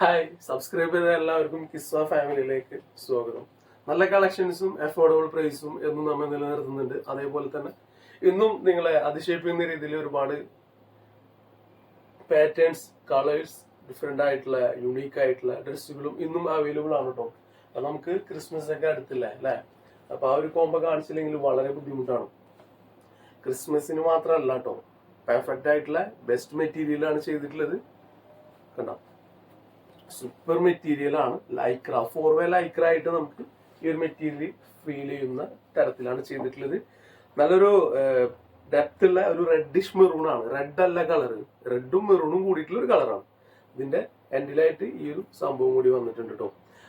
Hi subscribe ചെയ്ത എല്ലാവർക്കും കിസ്വ ഫാമിലിയിലേക്ക് സ്വാഗതം. നല്ല കളക്ഷൻസും അഫോർഡബിൾ പ്രൈസും എന്നും നമ്മൾ നിലനിർത്തുന്നുണ്ട്. അതേപോലെ തന്നെ ഇന്നും നിങ്ങളെ അതിശയിപ്പിക്കുന്ന രീതിയിൽ ഒരുപാട് പാറ്റേൺസ് കളേഴ്സ് ഡിഫറെന്റ് ആയിട്ടുള്ള യുണീക്ക് ആയിട്ടുള്ള ഡ്രസ്സുകളും ഇന്നും അവൈലബിൾ ആണ് കേട്ടോ അപ്പൊ നമുക്ക് ക്രിസ്മസ് ഒക്കെ അടുത്തില്ല അല്ലേ? അപ്പോൾ ആ ഒരു കോമ്പോ കാണിച്ചില്ലെങ്കിൽ വളരെ ബുദ്ധിമുട്ടാണ്. ക്രിസ്മസിന് മാത്രമല്ല കേട്ടോ പെർഫെക്റ്റ് ആയിട്ടുള്ള ബെസ്റ്റ് മെറ്റീരിയലാണ് ചെയ്തിട്ടുള്ളത്. കണ്ടോ? സൂപ്പർ മെറ്റീരിയൽ ആണ്. ലൈക്ര ഫോർ വേ ലൈക്ര ആയിട്ട് നമുക്ക് ഈ ഒരു മെറ്റീരിയൽ ഫീൽ ചെയ്യുന്ന തരത്തിലാണ് ചെയ്തിട്ടുള്ളത്. നല്ലൊരു ഡെപ്ത് ഉള്ള ഒരു റെഡിഷ് മെറൂൺ ആണ്. റെഡ് അല്ല കളർ റെഡും മെറൂണും കൂടിയിട്ടുള്ള ഒരു കളറാണ് ഇതിന്റെ എൻഡിലായിട്ട് ഈ ഒരു സംഭവം കൂടി വന്നിട്ടുണ്ട് കേട്ടോ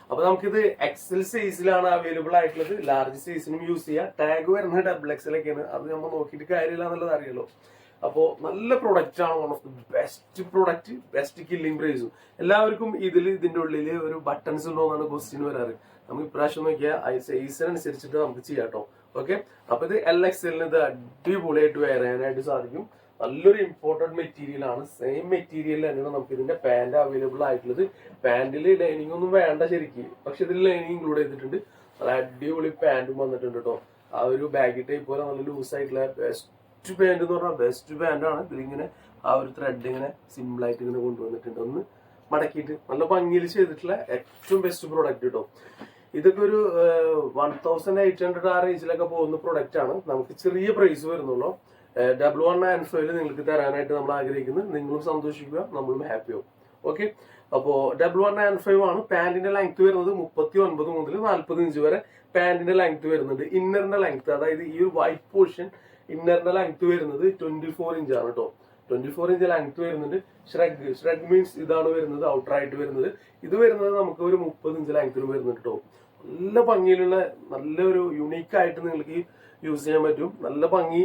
അപ്പൊ നമുക്കിത് എക്സൽ സൈസിലാണ് അവൈലബിൾ ആയിട്ടുള്ളത്. ലാർജ് സൈസിനും യൂസ് ചെയ്യാം. ടാഗ് വരുന്നത് ഡബിൾ എക്സലൊക്കെയാണ് അത് നമ്മൾ നോക്കിയിട്ട് കാര്യമില്ല എന്നുള്ളത് അറിയാലോ. അപ്പോൾ നല്ല പ്രൊഡക്റ്റ് ആണ് one of the best product best killing പ്രൈസും എല്ലാവർക്കും ഇതിൽ ഇതിന്റെ ഉള്ളിൽ ഒരു ബട്ടൺസ് ഉണ്ടോ എന്നാണ് ക്വസ്റ്റ്യൻ വരാറ്. നമുക്ക് ഇപ്രാവശ്യം നോക്കിയാൽ സൈസിനനുസരിച്ചിട്ട് നമുക്ക് ചെയ്യാം കേട്ടോ ഓക്കെ അപ്പൊ ഇത് എൽ എക്സ് എല്ലിന് ഇത് അടിപൊളിയായിട്ട് വെയർ ചെയ്യാനായിട്ട് സാധിക്കും. നല്ലൊരു ഇമ്പോർട്ടന്റ് മെറ്റീരിയൽ ആണ്. സെയിം മെറ്റീരിയൽ തന്നെയാണ് നമുക്ക് ഇതിന്റെ പാന്റ് അവൈലബിൾ ആയിട്ടുള്ളത്. പാന്റിൽ ലൈനിങ് ഒന്നും വേണ്ട ശരിക്കും. പക്ഷെ ഇതിൽ ലൈനിങ് ഇൻക്ലൂഡ് ചെയ്തിട്ടുണ്ട്. അടിപൊളി പാന്റും വന്നിട്ടുണ്ട് കേട്ടോ ആ ഒരു ബാഗി ടൈപ്പ് പോലെ നല്ല ലൂസ് ആയിട്ടുള്ള പാന്റ് എന്ന് പറഞ്ഞാൽ ബാൻഡ് ആണ്. ഇതിലിങ്ങനെ ആ ഒരു ത്രെഡ് ഇങ്ങനെ സിമ്പിൾ ആയിട്ട് ഇങ്ങനെ കൊണ്ടുവന്നിട്ടുണ്ട്. ഒന്ന് മടക്കിയിട്ട് നല്ല ഭംഗിയിൽ ചെയ്തിട്ടുള്ള ഏറ്റവും ബെസ്റ്റ് പ്രോഡക്റ്റ് കേട്ടോ ഇതൊക്കെ ഒരു വൺ തൗസൻഡ് എയ്റ്റ് ഹൺഡ്രഡ് ആ റേഞ്ചിലൊക്കെ പോകുന്ന പ്രോഡക്റ്റ് ആണ്. നമുക്ക് ചെറിയ പ്രൈസ് വരുന്നുള്ളൂ. ഡബിൾ വൺ നയൻ നിങ്ങൾക്ക് തരാനായിട്ട് നമ്മൾ ആഗ്രഹിക്കുന്നത് നിങ്ങളും സന്തോഷിക്കുക നമ്മളും ഹാപ്പി ആവും. ഓക്കെ അപ്പോ ഡബിൾ വൺ നയൻ ഫൈവ് ആണ്. പാന്റിന്റെ ലെങ്ത് വരുന്നത് മുപ്പത്തി ഒൻപത് മുതൽ നാല്പത് ഇഞ്ച് വരെ പാന്റിന്റെ ലെങ്ത് വരുന്നുണ്ട്. ഇന്നറിന്റെ ലെങ്ത് അതായത് ഈ ഒരു വൈറ്റ് പോർഷൻ ഇന്നറിന്റെ ലെങ്ത് വരുന്നത് ട്വന്റി ഫോർ ഇഞ്ച് ആണ് കേട്ടോ ട്വന്റി ഫോർ ഇഞ്ച് ലെങ്ത് വരുന്നുണ്ട്. ഷ്രഗ് ഷ്രഗ് മീൻസ് ഇതാണ് വരുന്നത് ഔട്ടർ ആയിട്ട് വരുന്നത്. ഇത് വരുന്നത് നമുക്ക് ഒരു മുപ്പത് ഇഞ്ച് ലെങ്ത്തിൽ വരുന്നുണ്ട് കേട്ടോ നല്ല ഭംഗിയിലുള്ള നല്ലൊരു യുണീക്ക് ആയിട്ട് നിങ്ങൾക്ക് യൂസ് ചെയ്യാൻ പറ്റും. നല്ല ഭംഗി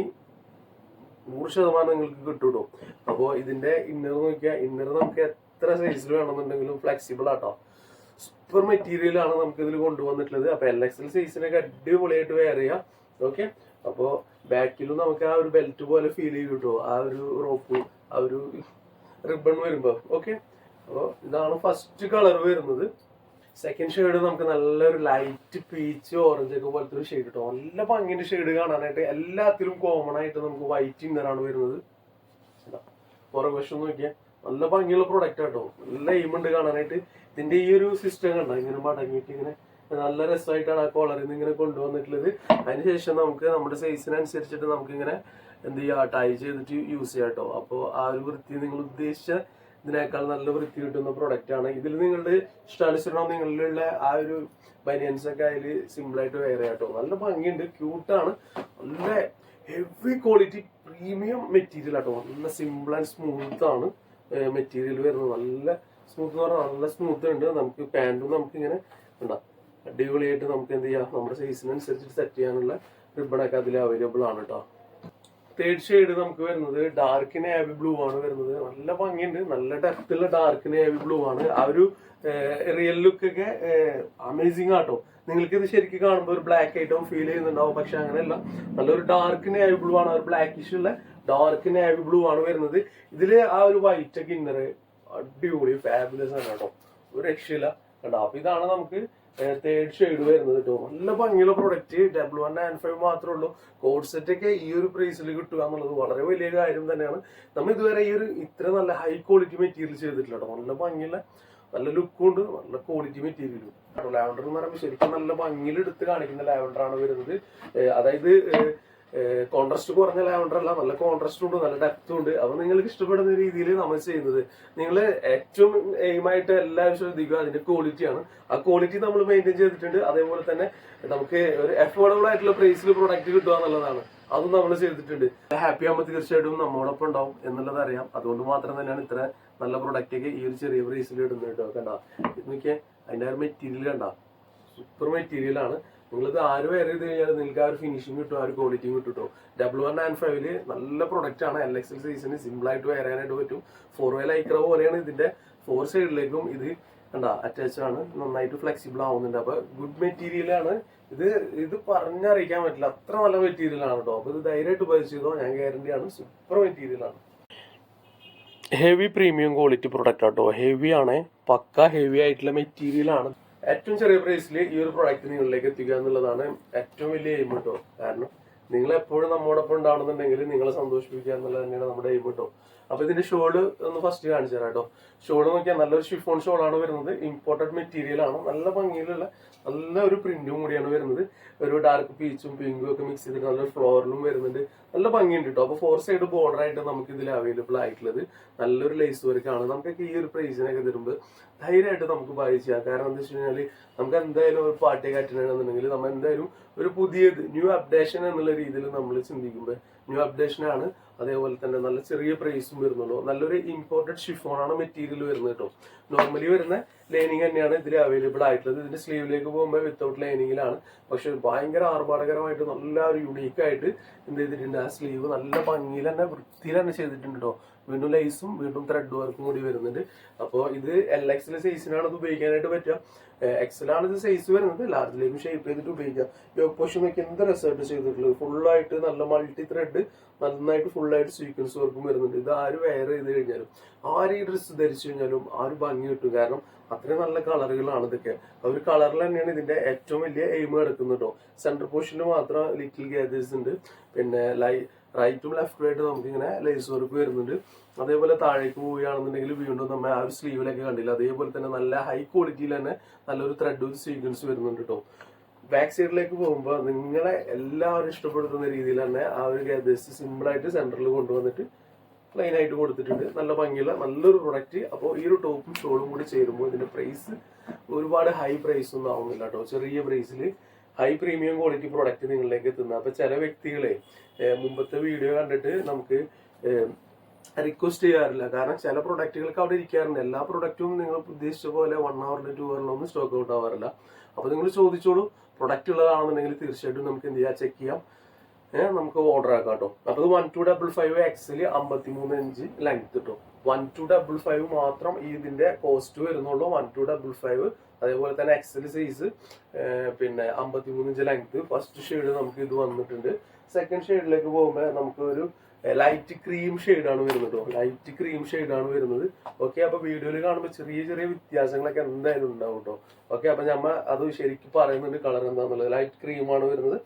നൂറ് ശതമാനം നിങ്ങൾക്ക് കിട്ടും കേട്ടോ അപ്പോൾ ഇതിന്റെ ഇന്നർ നോക്കിയാൽ ഇന്നർ നമുക്ക് എത്ര സൈസിൽ വേണമെന്നുണ്ടെങ്കിലും ഫ്ലെക്സിബിൾ ആട്ടോ. സൂപ്പർ മെറ്റീരിയൽ ആണ് നമുക്ക് ഇതിൽ കൊണ്ടുവന്നിട്ടുള്ളത്. അപ്പൊ എൽ എക്സ് എൽ സൈസിനൊക്കെ അടിപൊളിയായിട്ട് വെയർ ചെയ്യാം. ഓക്കെ അപ്പോ ബാക്കിലും നമുക്ക് ആ ഒരു ബെൽറ്റ് പോലെ ഫീൽ ചെയ്യും കേട്ടോ ആ ഒരു റോപ്പ് ആ ഒരു റിബൺ വരുമ്പോ. ഓക്കെ അപ്പോൾ ഇതാണ് ഫസ്റ്റ് കളർ വരുന്നത്. സെക്കൻഡ് ഷെയ്ഡ് നമുക്ക് നല്ലൊരു ലൈറ്റ് പീച്ച് ഓറഞ്ച് ഒക്കെ പോലത്തെ ഒരു ഷെയ്ഡ് കിട്ടും നല്ല ഭംഗിന്റെ ഷെയ്ഡ് കാണാനായിട്ട് എല്ലാത്തിലും കോമൺ ആയിട്ട് നമുക്ക് വൈറ്റ് ഇന്നറാണ് വരുന്നത്. പുറകുവശം നോക്കിയാൽ നല്ല ഭംഗിയുള്ള പ്രൊഡക്റ്റ് ആട്ടോ നല്ല എയിമുണ്ട് കാണാനായിട്ട്. ഇതിന്റെ ഈ ഒരു സിസ്റ്റം കണ്ടോ? ഇങ്ങനെ മടങ്ങിയിട്ട് ഇങ്ങനെ നല്ല രസമായിട്ടാണ് ആ കോളറിൽ നിന്ന് ഇങ്ങനെ കൊണ്ടുവന്നിട്ടുള്ളത്. അതിനുശേഷം നമുക്ക് നമ്മുടെ സൈസിനനുസരിച്ചിട്ട് നമുക്ക് ഇങ്ങനെ എന്ത് ചെയ്യാം ടൈ ചെയ്തിട്ട് യൂസ് ചെയ്യാം കേട്ടോ അപ്പോൾ ആ ഒരു വൃത്തി നിങ്ങൾ ഉദ്ദേശിച്ച ഇതിനേക്കാൾ നല്ല വൃത്തി കിട്ടുന്ന പ്രൊഡക്റ്റ് ആണ്. ഇതിൽ നിങ്ങളുടെ ഇഷ്ടാനുസരണം നിങ്ങളിലുള്ള ആ ഒരു ബനിയൻസ് ഒക്കെ അതിൽ സിമ്പിൾ ആയിട്ട് വെയർ ചെയ്യാം കേട്ടോ നല്ല ഭംഗിയുണ്ട് ക്യൂട്ടാണ് നല്ല ഹെവി ക്വാളിറ്റി പ്രീമിയം മെറ്റീരിയൽ ആട്ടോ. നല്ല സിമ്പിൾ ആൻഡ് സ്മൂത്ത് ആണ് മെറ്റീരിയൽ വരുന്നത്. നല്ല സ്മൂത്ത് എന്ന് പറഞ്ഞാൽ നല്ല സ്മൂത്ത് ഉണ്ട്. നമുക്ക് പാന്റും നമുക്ക് ഇങ്ങനെ ഉണ്ടാ? അടിപൊളിയായിട്ട് നമുക്ക് എന്ത് ചെയ്യാം? നമ്മുടെ സൈസിനനുസരിച്ചിട്ട് സെറ്റ് ചെയ്യാനുള്ള റിബണൊക്കെ അതിൽ അവൈലബിൾ ആണ് കേട്ടോ തേർഡ് ഷെയ്ഡ് നമുക്ക് വരുന്നത് ഡാർക്ക് നേവി ബ്ലൂ ആണ് വരുന്നത്. നല്ല ഭംഗിയുണ്ട്. നല്ല ഡെപ്തുള്ള ഡാർക്ക് നേവി ബ്ലൂ ആണ്. ആ ഒരു റിയൽ ലുക്ക് ഒക്കെ അമേസിങ് ആട്ടോ നിങ്ങൾക്ക് ഇത് ശരിക്കും കാണുമ്പോൾ ഒരു ബ്ലാക്ക് ആയിട്ടും ഫീൽ ചെയ്യുന്നുണ്ടാവും. പക്ഷെ അങ്ങനെയല്ല. നല്ലൊരു ഡാർക്ക് നേവി ബ്ലൂ ആണ്. ഒരു ബ്ലാക്കിഷ് ഉള്ള ഡാർക്ക് നേവി ബ്ലൂ ആണ് വരുന്നത്. ഇതിൽ ആ ഒരു വൈറ്റ് ഒക്കെ ഇന്നർ അടിപൊളി ഫാബുലസ് ആണ് കേട്ടോ ഒരു രക്ഷയില്ല. കേട്ടോ അപ്പൊ ഇതാണ് നമുക്ക് തേർഡ് ഷെയ്ഡ് വരുന്നത് കേട്ടോ നല്ല ഭംഗിയുള്ള product double one nine five മാത്രമേ ഉള്ളൂ. കോഡ് സെറ്റ് ഒക്കെ ഈ ഒരു പ്രൈസിൽ കിട്ടുക എന്നുള്ളത് വളരെ വലിയ കാര്യം തന്നെയാണ്. നമ്മൾ ഇതുവരെ ഈ ഒരു ഇത്ര നല്ല ഹൈ ക്വാളിറ്റി മെറ്റീരിയൽ ചെയ്തിട്ടില്ല കേട്ടോ നല്ല ഭംഗിയുള്ള നല്ല ലുക്കും നല്ല ക്വാളിറ്റി മെറ്റീരിയലും ലാവണ്ടർ എന്ന് പറയുമ്പോൾ ശരിക്കും നല്ല ഭംഗിയിൽ എടുത്ത് കാണിക്കുന്ന ലാവണ്ടർ ആണ് വരുന്നത്. അതായത് കോൺട്രാസ്റ്റ് കുറഞ്ഞ ലാവണ്ടർ അല്ല നല്ല കോൺട്രാസ്റ്റ് ഉണ്ട് നല്ല ഡെപ്തും ഉണ്ട്. അപ്പൊ നിങ്ങൾക്ക് ഇഷ്ടപ്പെടുന്ന രീതിയിൽ നമ്മൾ ചെയ്യുന്നത്. നിങ്ങൾ ഏറ്റവും എയിമായിട്ട് എല്ലാവരും ശ്രദ്ധിക്കുക അതിന്റെ ക്വാളിറ്റിയാണ് ആ ക്വാളിറ്റി നമ്മൾ മെയിന്റെയിൻ ചെയ്തിട്ടുണ്ട്. അതേപോലെ തന്നെ നമുക്ക് ഒരു അഫോർഡബിൾ ആയിട്ടുള്ള പ്രൈസിൽ പ്രൊഡക്റ്റ് കിട്ടുക എന്നുള്ളതാണ്. അതും നമ്മൾ ചെയ്തിട്ടുണ്ട്. ഹാപ്പി ആകുമ്പോൾ തീർച്ചയായിട്ടും നമ്മോടൊപ്പം ഉണ്ടാവും എന്നുള്ളത് അറിയാം. അതുകൊണ്ട് മാത്രം തന്നെയാണ് ഇത്ര നല്ല പ്രൊഡക്റ്റ് ഒക്കെ ഈ ഒരു ചെറിയ പ്രൈസിൽ ഇടുന്നത് കേട്ടോ. കണ്ട? ഇത് നോക്കിയാൽ ഒരു മെറ്റീരിയൽ കണ്ട? സൂപ്പർ മെറ്റീരിയൽ ആണ്. നിങ്ങളിത് ആര് വേറെ ചെയ്ത് കഴിഞ്ഞാൽ നിങ്ങൾക്ക് ആ ഒരു ഫിനിഷിംഗ് കിട്ടും ആ ഒരു ക്വാളിറ്റിയും കിട്ടും കേട്ടോ ഡബിൾ വൺ നയൻ ഫൈവിൽ നല്ല പ്രൊഡക്റ്റ് ആണ്. എൽ എക്സ് എൽ സീസണിൽ സിമ്പിൾ ആയിട്ട് വെയർ പറ്റും. ഫോർ വേ ലൈക്ര പോലെയാണ് ഇതിന്റെ ഫോർ സൈഡിലേക്കും ഇത് കണ്ട അറ്റാച്ച് ആണ്. നന്നായിട്ട് ഫ്ലെക്സിബിൾ ആവുന്നുണ്ട്. അപ്പൊ ഗുഡ് മെറ്റീരിയൽ ആണ്. ഇത് ഇത് പറഞ്ഞറിയിക്കാൻ പറ്റില്ല. അത്ര നല്ല മെറ്റീരിയൽ ആണ് കേട്ടോ അപ്പൊ ഇത് ധൈര്യമായിട്ട് ഉപയോഗിച്ചതോ ഞാൻ ഗ്യാരണ്ടി ആണ്. സൂപ്പർ മെറ്റീരിയൽ ആണ്. ഹെവി പ്രീമിയം ക്വാളിറ്റി പ്രൊഡക്റ്റ് ആട്ടോ ഹെവി ആണ്. പക്ക ഹെവി ആയിട്ടുള്ള മെറ്റീരിയൽ ആണ്. ഏറ്റവും ചെറിയ പ്രൈസിൽ ഈ ഒരു പ്രൊഡക്റ്റ് നിങ്ങളിലേക്ക് എത്തിക്കുക എന്നുള്ളതാണ് ഏറ്റവും വലിയ എയിം കേട്ടോ കാരണം നിങ്ങൾ എപ്പോഴും നമ്മോടൊപ്പം ഉണ്ടാവണമെന്നുണ്ടെങ്കിൽ നിങ്ങളെ സന്തോഷിപ്പിക്കുക എന്നുള്ളത് തന്നെയാണ് നമ്മുടെ എയിം കേട്ടോ അപ്പൊ ഇതിന്റെ ഷോൾ ഒന്ന് ഫസ്റ്റ് കാണിച്ചു തരാം കേട്ടോ. ഷോൾ നോക്കിയാൽ നല്ലൊരു ഷിഫോൺ ഷോൾ ആണ് വരുന്നത്. ഇമ്പോർട്ടഡ് മെറ്റീരിയൽ ആണ്. നല്ല ഭംഗിയിലുള്ള നല്ല ഒരു പ്രിന്റും കൂടിയാണ് വരുന്നത്. ഒരു ഡാർക്ക് പീച്ചും പിങ്കും ഒക്കെ മിക്സ് ചെയ്തിട്ട് നല്ലൊരു ഫ്ലോറിലും വരുന്നുണ്ട്. നല്ല ഭംഗിയുണ്ട് കേട്ടോ. അപ്പൊ ഫോർ സൈഡ് ബോർഡർ ആയിട്ട് നമുക്ക് ഇതിൽ അവൈലബിൾ ആയിട്ടുള്ളത് നല്ലൊരു ലേസ് വർക്കാണ് നമുക്കൊക്കെ ഈ ഒരു പ്രൈസിനൊക്കെ തരുമ്പോൾ ധൈര്യമായിട്ട് നമുക്ക് ബൈ ചെയ്യാം. കാരണം എന്താ വെച്ച് കഴിഞ്ഞാൽ നമുക്ക് എന്തായാലും ഒരു പാർട്ടി അറ്റൻഡ് നമ്മൾ എന്തായാലും ഒരു പുതിയത് ന്യൂ അപ്ഡേഷൻ എന്നുള്ള രീതിയിൽ നമ്മൾ ചിന്തിക്കുമ്പോൾ ന്യൂ അപ്ഡേഷൻ ആണ്. അതേപോലെ തന്നെ നല്ല ചെറിയ പ്രൈസും വരുന്നുള്ളൂ. നല്ലൊരു ഇമ്പോർട്ടഡ് ഷിഫോണാണ് മെറ്റീരിയൽ വരുന്നത് കേട്ടോ. നോർമലി വരുന്ന ലൈനിങ് തന്നെയാണ് ഇതിൽ അവൈലബിൾ ആയിട്ടുള്ളത്. ഇതിന്റെ സ്ലീവിലേക്ക് പോകുമ്പോൾ വിത്തൗട്ട് ലൈനിങ്ങിലാണ് പക്ഷെ ഭയങ്കര ആർഭാടകരമായിട്ട് നല്ല ഒരു യുണീക്ക് ആയിട്ട് എന്ത് ചെയ്തിട്ടുണ്ട്? ആ സ്ലീവ് നല്ല ഭംഗിയിൽ തന്നെ വൃത്തിയിൽ തന്നെ ചെയ്തിട്ടുണ്ട് കേട്ടോ. വീണ്ടും ലൈസും വീണ്ടും ത്രെഡ് വർക്കും കൂടി വരുന്നുണ്ട്. അപ്പോൾ ഇത് എൽ എക്സിലെ സൈസിനാണ് ഇത് ഉപയോഗിക്കാനായിട്ട് പറ്റുക. എക്സലാണ് ഇത് സൈസ് വരുന്നത്. ലാർജിലേക്കും ഷേപ്പ് ചെയ്തിട്ട് ഉപയോഗിക്കാം. യോഗ് പോഷൻ നോക്കി എന്ത് റിസൾട്ട് ചെയ്തിട്ടുള്ളത്? ഫുള്ളായിട്ട് നല്ല മൾട്ടി ത്രെഡ് നന്നായിട്ട് ഫുള്ളായിട്ട് സീക്വൻസ് വർക്കും വരുന്നുണ്ട്. ഇത് ആര് വെയർ ചെയ്ത് കഴിഞ്ഞാലും ആര് ഈ ഡ്രസ്സ് ധരിച്ചു കഴിഞ്ഞാലും ആ ഒരു ഭംഗി കിട്ടും. കാരണം അത്രയും നല്ല കളറുകളാണ് ഇതൊക്കെ. ഒരു കളറിൽ തന്നെയാണ് ഇതിന്റെ ഏറ്റവും വലിയ എയിം കിടക്കുന്നത് കേട്ടോ സെന്റർ പോർഷനിൽ മാത്രം ലിറ്റിൽ ഗാദേഴ്സ് ഉണ്ട്. പിന്നെ ലൈ റൈറ്റും ലെഫ്റ്റും ആയിട്ട് നമുക്കിങ്ങനെ ലേസ് വർക്ക് വരുന്നുണ്ട്. അതേപോലെ താഴേക്ക് പോവുകയാണെന്നുണ്ടെങ്കിൽ വീണ്ടും നമ്മൾ ആ ഒരു സ്ലീവിലൊക്കെ കണ്ടില്ല? അതേപോലെ തന്നെ നല്ല ഹൈ ക്വാളിറ്റിയിൽ തന്നെ നല്ലൊരു ത്രെഡ് ഒരു സീക്വൻസ് വരുന്നുണ്ട് കേട്ടോ ബാക്ക് സൈഡിലേക്ക് പോകുമ്പോൾ നിങ്ങളെ എല്ലാവരും ഇഷ്ടപ്പെടുത്തുന്ന രീതിയിൽ തന്നെ ആ ഒരു ഗേദേഴ്സ് സിമ്പിളായിട്ട് സെന്ററിൽ കൊണ്ടുവന്നിട്ട് പ്ലെയിൻ ആയിട്ട് കൊടുത്തിട്ടുണ്ട്. നല്ല ഭംഗിയുള്ള നല്ലൊരു പ്രൊഡക്റ്റ് അപ്പോൾ ഈ ഒരു ടോപ്പും ഷോളും കൂടി ചേരുമ്പോൾ ഇതിന്റെ പ്രൈസ് ഒരുപാട് ഹൈ പ്രൈസ് ഒന്നും ആവുന്നില്ല കേട്ടോ ചെറിയ പ്രൈസിൽ ഹൈ പ്രീമിയം ക്വാളിറ്റി പ്രൊഡക്റ്റ് നിങ്ങളിലേക്ക് എത്തുന്നത്. അപ്പൊ ചില വ്യക്തികളെ മുമ്പത്തെ വീഡിയോ കണ്ടിട്ട് നമുക്ക് റിക്വസ്റ്റ് ചെയ്യാറില്ല. കാരണം ചില പ്രൊഡക്റ്റുകൾക്ക് അവിടെ ഇരിക്കാറുണ്ട്. എല്ലാ പ്രൊഡക്റ്റും നിങ്ങൾ ഉദ്ദേശിച്ച പോലെ വൺ അവറിൽ ടു ഒന്നും സ്റ്റോക്ക് ഔട്ട് ആവാറില്ല. അപ്പൊ നിങ്ങൾ ചോദിച്ചോളൂ പ്രൊഡക്റ്റ് ഉള്ളതാണെന്നുണ്ടെങ്കിൽ തീർച്ചയായിട്ടും നമുക്ക് എന്ത് ചെയ്യാം? ചെക്ക് ചെയ്യാം. നമുക്ക് ഓർഡർ ആക്കാം കേട്ടോ അപ്പൊ വൺ ടു ഡബിൾ ഫൈവ് എക്സിൽ അമ്പത്തി മൂന്ന് ഇഞ്ച് ലെങ്ത് കിട്ടും വൺ ടു ഡബിൾ ഫൈവ് മാത്രം ഇതിന്റെ കോസ്റ്റ് വരുന്നുള്ളൂ. വൺ ടു ഡബിൾ ഫൈവ് അതേപോലെ തന്നെ എക്സൽ സൈസ് പിന്നെ അമ്പത്തി മൂന്ന് ഇഞ്ച് ലെങ്ത് ഫസ്റ്റ് ഷെയ്ഡ് നമുക്ക് ഇത് വന്നിട്ടുണ്ട്. സെക്കൻഡ് ഷെയ്ഡിലേക്ക് പോകുമ്പോൾ നമുക്ക് ഒരു ലൈറ്റ് ക്രീം ആണ് വരുന്നത് ലൈറ്റ് ക്രീം ആണ് വരുന്നത്. ഓക്കെ അപ്പൊ വീഡിയോയിൽ കാണുമ്പോൾ ചെറിയ ചെറിയ വ്യത്യാസങ്ങളൊക്കെ എന്തായാലും ഉണ്ടാവും കേട്ടോ. ഓക്കെ അപ്പൊ നമ്മ അത് ശരിക്കും പറയുന്നുണ്ട് കളർ എന്താന്നുള്ളത്. ലൈറ്റ് ക്രീമാണ് വരുന്നത്.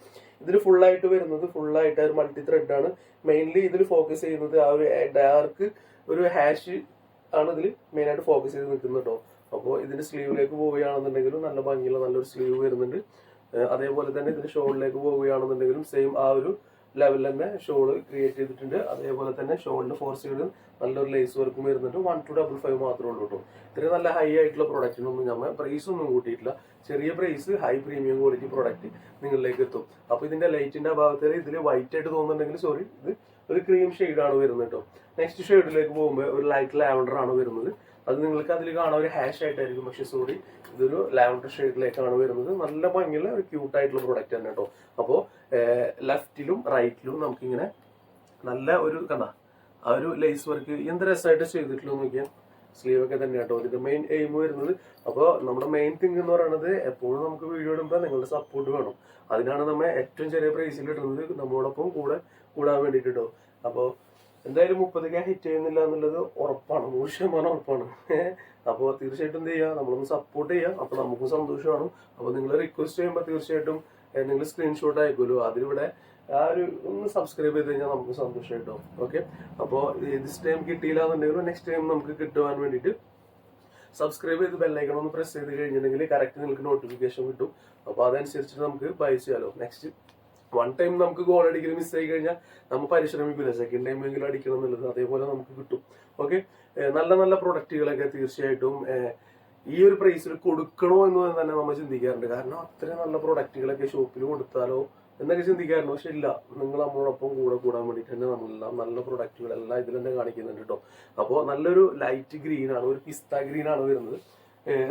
ഇതിൽ ഫുൾ ആയിട്ട് വരുന്നത് ഫുൾ ആയിട്ട് ഒരു മൾട്ടി ത്രെഡ് ആണ്. മെയിൻലി ഇതിൽ ഫോക്കസ് ചെയ്യുന്നത് ആ ഒരു ഡാർക്ക് ഒരു ഹാഷ് ആണ് ഇതിൽ മെയിൻ ആയിട്ട് ഫോക്കസ് ചെയ്ത് നിൽക്കുന്നത് കേട്ടോ അപ്പോൾ ഇതിന്റെ സ്ലീവിലേക്ക് പോവുകയാണെന്നുണ്ടെങ്കിലും നല്ല ഭംഗിയുള്ള നല്ലൊരു സ്ലീവ് വരുന്നുണ്ട്. അതേപോലെ തന്നെ ഇതിന്റെ ഷോളിലേക്ക് പോവുകയാണെന്നുണ്ടെങ്കിലും സെയിം ആ ഒരു ലെവലിൽ തന്നെ ഷോൾ ക്രിയേറ്റ് ചെയ്തിട്ടുണ്ട്. അതേപോലെ തന്നെ ഷോളിന്റെ ഫോർ സൈഡ് നല്ലൊരു ലേസ് വർക്കും വരുന്നുണ്ട്. വൺ ടു ഡബിൾ ഫൈവ് മാത്രമേ ഉള്ളൂ കേട്ടോ ഇത്രയും നല്ല ഹൈ ആയിട്ടുള്ള പ്രൊഡക്റ്റിനൊന്നും നമ്മൾ പ്രൈസ് ഒന്നും കൂട്ടിയിട്ടില്ല. ചെറിയ price high premium quality product നിങ്ങളിലേക്ക് എത്തും. അപ്പോൾ ഇതിന്റെ ലൈറ്റിന്റെ അഭാവത്തിൽ ഇതിൽ വൈറ്റ് ആയിട്ട് തോന്നുന്നുണ്ടെങ്കിൽ സോറി ഇത് ഒരു ക്രീം ആണ് വരുന്നത് കേട്ടോ. നെക്സ്റ്റ് ഷെയ്ഡിലേക്ക് പോകുമ്പോൾ ഒരു ലൈറ്റ് ലാവൻഡർ ആണ് വരുന്നത്. അത് നിങ്ങൾക്ക് അതിൽ കാണാൻ ഒരു ഹാഷ് ആയിട്ടായിരിക്കും. പക്ഷെ സോറി ഇതൊരു ലാവൻഡർ ഷെയ്ഡിലേക്കാണ് വരുന്നത്. നല്ല ഭംഗിയുള്ള ഒരു ക്യൂട്ട് ആയിട്ടുള്ള പ്രൊഡക്റ്റ് തന്നെ കേട്ടോ. അപ്പോൾ ലെഫ്റ്റിലും റൈറ്റിലും നമുക്കിങ്ങനെ നല്ല ഒരു കണ്ട ആ ഒരു ലേസ് വർക്ക് എന്ത് രസമായിട്ട് ചെയ്തിട്ടുള്ളൂ നോക്കിയാൽ സ്ലീവ് ഒക്കെ തന്നെ കേട്ടോ. ഇതിന്റെ മെയിൻ എയിം വരുന്നത്. അപ്പോൾ നമ്മുടെ മെയിൻ തിങ് എന്ന് പറയുന്നത് എപ്പോഴും നമുക്ക് വീഡിയോ ഇടുമ്പോൾ നിങ്ങളുടെ സപ്പോർട്ട് വേണം. അതിനാണ് നമ്മൾ ഏറ്റവും ചെറിയ പ്രൈസിൽ ഇടുന്നത്. നമ്മളോടൊപ്പം കൂടെ കൂടാൻ വേണ്ടിയിട്ട് കേട്ടോ. അപ്പോൾ എന്തായാലും മുപ്പത് കെ ഹിറ്റ് ചെയ്യുന്നില്ല എന്നുള്ളത് ഉറപ്പാണ് നൂറ് ശതമാനം ഉറപ്പാണ്. അപ്പോൾ തീർച്ചയായിട്ടും എന്ത് ചെയ്യുക നമ്മളൊന്ന് സപ്പോർട്ട് ചെയ്യാം അപ്പോൾ നമുക്കും സന്തോഷമാണ്. അപ്പോൾ നിങ്ങൾ റിക്വസ്റ്റ് ചെയ്യുമ്പോൾ തീർച്ചയായിട്ടും നിങ്ങൾ സ്ക്രീൻഷോട്ട് അയക്കുമല്ലോ. അതിലൂടെ ആ ഒരു ഒന്ന് സബ്സ്ക്രൈബ് ചെയ്ത് കഴിഞ്ഞാൽ നമുക്ക് സന്തോഷമായിട്ടോ ഓക്കെ അപ്പോൾ ദിസ് ടൈം കിട്ടിയില്ല എന്നുണ്ടെങ്കിലും നെക്സ്റ്റ് ടൈം നമുക്ക് കിട്ടുവാൻ വേണ്ടിയിട്ട് സബ്സ്ക്രൈബ് ചെയ്ത് ബെല്ലൈക്കൺ ഒന്ന് പ്രസ് ചെയ്ത് കഴിഞ്ഞിട്ടുണ്ടെങ്കിൽ കറക്റ്റ് നിങ്ങൾക്ക് നോട്ടിഫിക്കേഷൻ കിട്ടും. അപ്പോൾ അതനുസരിച്ച് നമുക്ക് ബൈ ചെയ്യാലോ. നെക്സ്റ്റ് വൺ ടൈം നമുക്ക് ഗോൾ അടിക്കൽ മിസ് ആയി കഴിഞ്ഞാൽ നമ്മൾ പരിശ്രമിക്കില്ല സെക്കൻഡ് ടൈം എങ്കിലും അടിക്കണം എന്നുള്ളത് അതേപോലെ നമുക്ക് കിട്ടും. ഓക്കെ നല്ല നല്ല പ്രൊഡക്റ്റുകളൊക്കെ തീർച്ചയായിട്ടും ഈ ഒരു പ്രൈസിൽ കൊടുക്കണോ എന്ന് തന്നെ നമ്മൾ ചിന്തിക്കാറുണ്ട്. കാരണം അത്രയും നല്ല പ്രൊഡക്റ്റുകളൊക്കെ ഷോപ്പിൽ കൊടുത്താലോ എന്നൊക്കെ ചിന്തിക്കാറുണ്ട്. പക്ഷെ ഇല്ല. നിങ്ങൾ നമ്മളോടൊപ്പം കൂടെ കൂടാൻ വേണ്ടിയിട്ട് തന്നെ നമ്മളെല്ലാം നല്ല പ്രൊഡക്റ്റുകളെല്ലാം ഇതിൽ തന്നെ കാണിക്കുന്നുണ്ട് കേട്ടോ അപ്പോൾ നല്ലൊരു ലൈറ്റ് ഗ്രീൻ ആണ് ഒരു പിസ്ത ഗ്രീൻ ആണ് വരുന്നത്.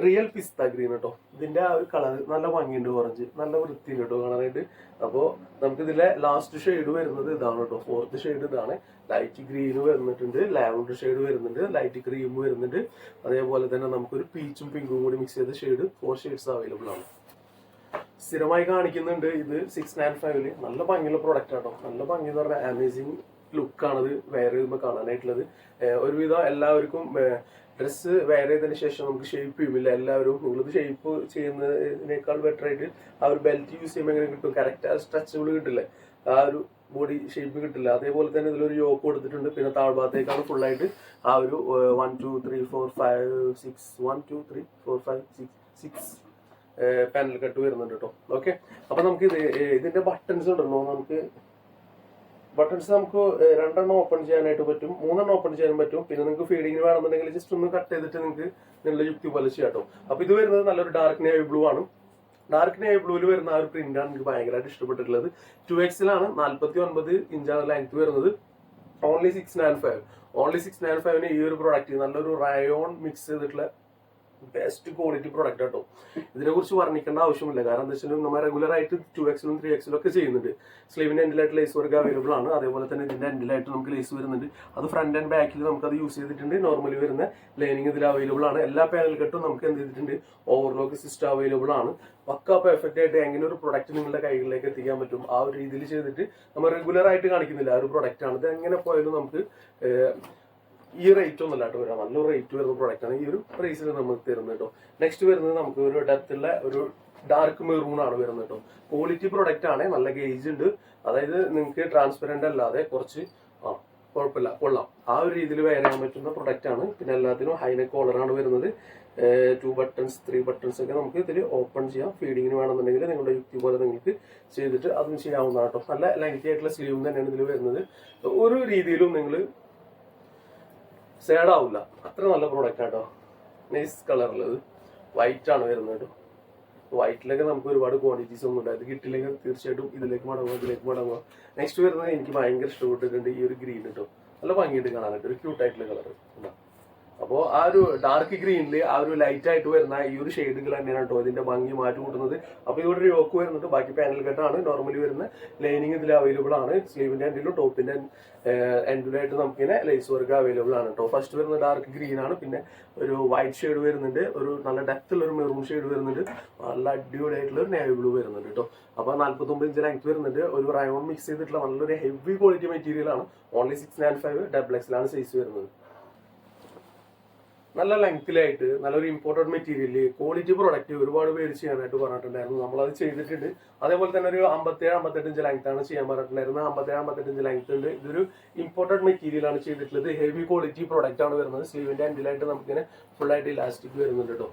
റിയൽ പിസ്ത ഗ്രീൻ കേട്ടോ ഇതിന്റെ ആ ഒരു കളർ നല്ല ഭംഗിയുണ്ട് ഓറഞ്ച് നല്ല വൃത്തിയുണ്ട് കേട്ടോ കാണാനായിട്ട്. അപ്പോൾ നമുക്ക് ഇതിലെ ലാസ്റ്റ് ഷെയ്ഡ് വരുന്നത് ഇതാണ് കേട്ടോ ഫോർത്ത് ഷെയ്ഡ് ഇതാണ്. ലൈറ്റ് ഗ്രീൻ വരുന്നിട്ടുണ്ട് ലാവൻഡർ ഷെയ്ഡ് വരുന്നുണ്ട് ലൈറ്റ് ക്രീം വരുന്നുണ്ട്. അതേപോലെ തന്നെ നമുക്കൊരു പീച്ചും പിങ്കും കൂടി മിക്സ് ചെയ്ത ഷെയ്ഡ് ഫോർ ഷെയ്ഡ്സ് അവൈലബിൾ ആണ്. സ്ഥിരമായി കാണിക്കുന്നുണ്ട് ഇത് സിക്സ് നയൻ ഫൈവിൽ നല്ല ഭംഗിയുള്ള പ്രൊഡക്റ്റ് ആട്ടോ. നല്ല ഭംഗി എന്ന് പറഞ്ഞാൽ അമേസിങ് ലുക്കാണത് വെയർ ചെയ്യുമ്പോൾ കാണാനായിട്ടുള്ളത്. ഒരുവിധം എല്ലാവർക്കും ഡ്രസ്സ് വെയർ ചെയ്തതിന് ശേഷം നമുക്ക് ഷേപ്പ് ചെയ്യുമില്ല എല്ലാവരും നിങ്ങളിത് ഷേപ്പ് ചെയ്യുന്നതിനേക്കാൾ ബെറ്റർ ആയിട്ട് ആ ഒരു ബെൽറ്റ് യൂസ് ചെയ്യുമ്പോൾ എങ്ങനെ കിട്ടും? കറക്റ്റ് ആ സ്ട്രെച്ചബിൾ കിട്ടില്ല? ആ ഒരു ബോഡി ഷേപ്പ് കിട്ടില്ല. അതേപോലെ തന്നെ ഇതിലൊരു യോക്ക് കൊടുത്തിട്ടുണ്ട്. പിന്നെ താഴ്ഭാഗത്തേക്കാണ് ഫുള്ളായിട്ട് ആ ഒരു one two three four five six one two three four five six six panel cut വരുന്നുണ്ട് കേട്ടോ ഓക്കെ അപ്പൊ നമുക്ക് ഇത് ഇതിന്റെ ബട്ടൺസ് ഉണ്ടല്ലോ നമുക്ക് ബട്ടൺസ് നമുക്ക് രണ്ടെണ്ണം ഓപ്പൺ ചെയ്യാനായിട്ട് പറ്റും മൂന്നെണ്ണം ഓപ്പൺ ചെയ്യാൻ പറ്റും. പിന്നെ നിങ്ങൾക്ക് ഫീഡിങ്ങിന് വേണമെന്നുണ്ടെങ്കിൽ ജസ്റ്റ് ഒന്ന് കട്ട് ചെയ്തിട്ട് നിങ്ങൾക്ക് നിങ്ങളുടെ യുക്തി പോലെ ചെയ്യാം കേട്ടോ. അപ്പൊ ഇത് വരുന്നത് നല്ലൊരു ഡാർക്ക് നേവി ബ്ലൂ ആണ്. ഡാർക്ക് നേവി ബ്ലൂവിൽ വരുന്ന ആ ഒരു പ്രിന്റ് ആണ് എനിക്ക് ഭയങ്കരമായിട്ട് ഇഷ്ടപ്പെട്ടിട്ടുള്ളത്. ടു എക്സിലാണ് നാല്പത്തി ഒൻപത് ഇഞ്ചാണ് ലെങ്ത് വരുന്നത്. Only six nine five only six nine ഫൈവിന് ഈ ഒരു പ്രോഡക്റ്റ് നല്ലൊരു റയോൺ മിക്സ് ചെയ്തിട്ടുള്ള ബെസ്റ്റ് ക്വാളിറ്റി പ്രൊഡക്റ്റ് കേട്ടോ ഇതിനെ കുറിച്ച് വർണിക്കേണ്ട ആവശ്യമില്ല. കാരണം എന്താ വെച്ചാൽ നമ്മൾ റെഗുലർ ആയിട്ട് ടു എക്സിലും ത്രീ എക്സിലും ഒക്കെ ചെയ്യുന്നുണ്ട്. സ്ലീവിന്റെ എൻഡിലായിട്ട് ലേസ് വർക്ക് അവൈലബിൾ ആണ്. അതേപോലെ തന്നെ ഇതിന്റെ എൻഡിലായിട്ട് നമുക്ക് ലേസ് വരുന്നുണ്ട്. അത് ഫ്രണ്ട് ആൻഡ് ബാക്കിൽ നമുക്ക് അത് യൂസ് ചെയ്തിട്ടുണ്ട്. നോർമലി വരുന്ന ലൈനിങ് ഇതിൽ അവൈലബിൾ ആണ്. എല്ലാ പാനൽ കെട്ടും നമുക്ക് എന്ത് ചെയ്തിട്ടുണ്ട്? ഓവർലോക്ക് സിസ്റ്റം അവൈലബിൾ ആണ്. പക്ക പെർഫെക്റ്റ് ആയിട്ട് എങ്ങനെ ഒരു പ്രൊഡക്റ്റ് നിങ്ങളുടെ കൈകളിലേക്ക് എത്തിക്കാൻ പറ്റും? ആ ഒരു രീതിയിൽ ചെയ്തിട്ട് നമ്മൾ റെഗുലർ ആയിട്ട് കാണിക്കുന്നില്ല. ആ ഒരു പ്രൊഡക്റ്റ് ആണ്. ഇത് എങ്ങനെ പോയാലും നമുക്ക് ഈ റേറ്റ് ഒന്നല്ല കേട്ടോ വരാം നല്ലൊരു റേറ്റ് വരുന്ന പ്രൊഡക്റ്റ് ആണ്. ഈ ഒരു പ്രൈസിൽ നമുക്ക് തരുന്നത് കേട്ടോ. നെക്സ്റ്റ് വരുന്നത് നമുക്ക് ഒരു ഡെപ്തുള്ള ഒരു ഡാർക്ക് മെറൂൺ ആണ് വരുന്നത് കേട്ടോ. ക്വാളിറ്റി പ്രൊഡക്റ്റ് ആണ്. നല്ല ഗേജ് ഉണ്ട്. അതായത് നിങ്ങൾക്ക് ട്രാൻസ്പെറന്റ് അല്ലാതെ കുറച്ച് ആ കുഴപ്പമില്ല. കൊള്ളാം. ആ ഒരു രീതിയിൽ വെയർ ചെയ്യാൻ പറ്റുന്ന പ്രൊഡക്റ്റ് ആണ്. പിന്നെ എല്ലാത്തിനും ഹൈനെക്ക് കോളർ ആണ് വരുന്നത്. ടു ബട്ടൺസ് ത്രീ ബട്ടൺസ് ഒക്കെ നമുക്ക് ഇതിൽ ഓപ്പൺ ചെയ്യാം. ഫീഡിങ്ങിന് വേണമെന്നുണ്ടെങ്കിൽ നിങ്ങളുടെ യുക്തി പോലെ നിങ്ങൾക്ക് ചെയ്തിട്ട് അതും ചെയ്യാവുന്നതാണ് കേട്ടോ. നല്ല ലെങ്തി ആയിട്ടുള്ള സ്ലീവും തന്നെയാണ് ഇതിൽ വരുന്നത്. ഒരു രീതിയിലും നിങ്ങൾ സേഡ് ആവില്ല അത്ര നല്ല പ്രോഡക്റ്റ് ആട്ടോ. നൈസ് കളറുള്ളത് വൈറ്റ് ആണ് വരുന്നത് കേട്ടോ വൈറ്റിലൊക്കെ നമുക്ക് ഒരുപാട് ക്വാണ്ടിറ്റീസ് ഒന്നും ഉണ്ട് അത് കിട്ടില്ലെങ്കിൽ തീർച്ചയായിട്ടും ഇതിലേക്ക് മടങ്ങുക ഇതിലേക്ക് മടങ്ങുക. നെക്സ്റ്റ് വരുന്നത് എനിക്ക് ഭയങ്കര ഇഷ്ടപ്പെട്ടിട്ടുണ്ട് ഈ ഒരു ഗ്രീൻ കേട്ടോ നല്ല ഭംഗിയുണ്ട് കാണാനായിട്ട്. ഒരു ക്യൂട്ടായിട്ടുള്ള കളർ കളർ അപ്പോൾ ആ ഒരു ഡാർക്ക് ഗ്രീനിൽ ആ ഒരു ലൈറ്റ് ആയിട്ട് വരുന്ന ഈ ഒരു ഷെയ്ഡുകൾ തന്നെയാണ് കേട്ടോ ഇതിന്റെ ഭംഗി മാറ്റി കൂട്ടുന്നത്. അപ്പോൾ ഇവിടെ ഒരു യോക്ക് വരുന്നുണ്ട്. ബാക്കി പാനൽ കെട്ടാണ് നോർമലി വരുന്ന ലൈനിങ് ഇതിൽ അവൈലബിൾ ആണ്. സ്ലീവിന്റെ എൻഡിലും ടോപ്പിന്റെ എൻഡിലായിട്ട് നമുക്കിങ്ങനെ ലൈസ് വർക്ക് അവൈലബിൾ ആണ് കേട്ടോ ഫസ്റ്റ് വരുന്ന ഡാർക്ക് ഗ്രീൻ ആണ്. പിന്നെ ഒരു വൈറ്റ് ഷെയ്ഡ് വരുന്നുണ്ട്. ഒരു നല്ല ഡെപ്ത് ഉള്ള ഒരു മെറൂൺ ഷെയ്ഡ് വരുന്നുണ്ട്. നല്ല അടിപൊളിയായിട്ടുള്ള ഒരു നേവി ബ്ലൂ വരുന്നുണ്ട് കേട്ടോ അപ്പോൾ നാല്പത്തൊമ്പത് ഇഞ്ച് ലെങ്ത് വരുന്നുണ്ട്. ഒരു റയോൺ മിക്സ് ചെയ്തിട്ടുള്ള നല്ലൊരു ഹെവി ക്വാളിറ്റി മെറ്റീരിയൽ ആണ്. Only six nine five double എക്സിലാണ് size വരുന്നത്. നല്ല ലെങ്തിലായിട്ട് നല്ലൊരു ഇമ്പോർട്ടഡ് മെറ്റീരിയൽ ക്വാളിറ്റി പ്രൊഡക്റ്റ് ഒരുപാട് പേര് ചെയ്യാനായിട്ട് പറഞ്ഞിട്ടുണ്ടായിരുന്നു. നമ്മളത് ചെയ്തിട്ടുണ്ട്. അതേപോലെ തന്നെ ഒരു അമ്പത്തേഴ് അമ്പത്തെട്ട് ഇഞ്ച് ലെങ്ത് ആണ് ചെയ്യാൻ പറഞ്ഞിട്ടുണ്ടായിരുന്നത്. അമ്പത്തേഴ് അമ്പത്തെട്ട് ഇഞ്ച് ലെങ്ത് ഉണ്ട് ഇതൊരു ഇമ്പോർട്ടഡ് മെറ്റീരിയൽ ആണ് ചെയ്തിട്ടുള്ളത്. ഹെവി ക്വാളിറ്റി പ്രൊഡക്റ്റ് ആണ് വരുന്നത്. സ്ലീവിന്റെ എൻഡിലായിട്ട് നമുക്കിങ്ങനെ ഫുൾ ആയിട്ട് ഇലാസ്റ്റിക് വരുന്നുണ്ട് കേട്ടോ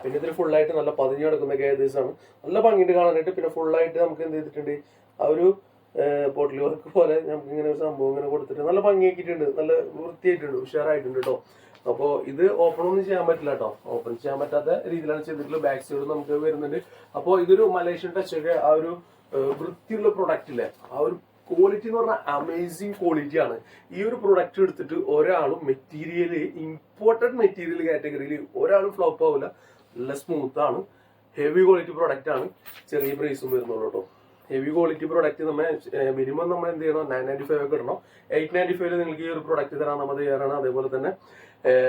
പിന്നെ ഇതിൽ ഫുള്ളായിട്ട് നല്ല പതിഞ്ഞ് കിടക്കുന്ന ഗേദേഴ്സാണ് നല്ല ഭംഗിയിട്ട് കാണാനായിട്ട്. പിന്നെ ഫുള്ളായിട്ട് നമുക്ക് എന്ത് ചെയ്തിട്ടുണ്ട്? ആ ഒരു പോട്ടിൽ വർക്ക് പോലെ നമുക്ക് ഇങ്ങനെ ഒരു സംഭവം ഇങ്ങനെ കൊടുത്തിട്ട് നല്ല ഭംഗിയാക്കിയിട്ടുണ്ട്. നല്ല വൃത്തിയായിട്ടുണ്ട് ഉഷാറായിട്ടുണ്ട് കേട്ടോ അപ്പോൾ ഇത് ഓപ്പൺ ഒന്നും ചെയ്യാൻ പറ്റില്ല കേട്ടോ ഓപ്പൺ ചെയ്യാൻ പറ്റാത്ത രീതിയിലാണ് ചെയ്തിട്ടുള്ളത് ബാക്ക് സൈഡ് നമുക്ക് വരുന്നുണ്ട്. അപ്പോൾ ഇതൊരു മലേഷ്യൻ ടച്ച് ഒക്കെ ആ ഒരു വൃത്തിയുള്ള പ്രൊഡക്റ്റ് ഇല്ലേ ആ ഒരു ക്വാളിറ്റി എന്ന് പറഞ്ഞാൽ അമേസിങ് ക്വാളിറ്റി ആണ്. ഈ ഒരു പ്രൊഡക്റ്റ് എടുത്തിട്ട് ഒരാളും മെറ്റീരിയൽ ഇമ്പോർട്ടന്റ് മെറ്റീരിയൽ കാറ്റഗറിയിൽ ഒരാളും ഫ്ലോപ്പ് ആവില്ല നല്ല സ്മൂത്ത് ആണ്. ഹെവി ക്വാളിറ്റി പ്രൊഡക്റ്റ് ആണ്. ചെറിയ പ്രൈസും വരുന്നുള്ളൂ കേട്ടോ ഹെവി ക്വാളിറ്റി പ്രൊഡക്റ്റ് നമ്മൾ മിനിമം നമ്മൾ എന്ത് ചെയ്യണം? നയൻ നയന്റി ഫൈവ് ഒക്കെ ഇടണം. എയ്റ്റ് നയന്റി ഫൈവിൽ നിങ്ങൾക്ക് ഈ ഒരു പ്രൊഡക്റ്റ് തരാൻ നമ്മൾ തയ്യാറാണ്. അതേപോലെ തന്നെ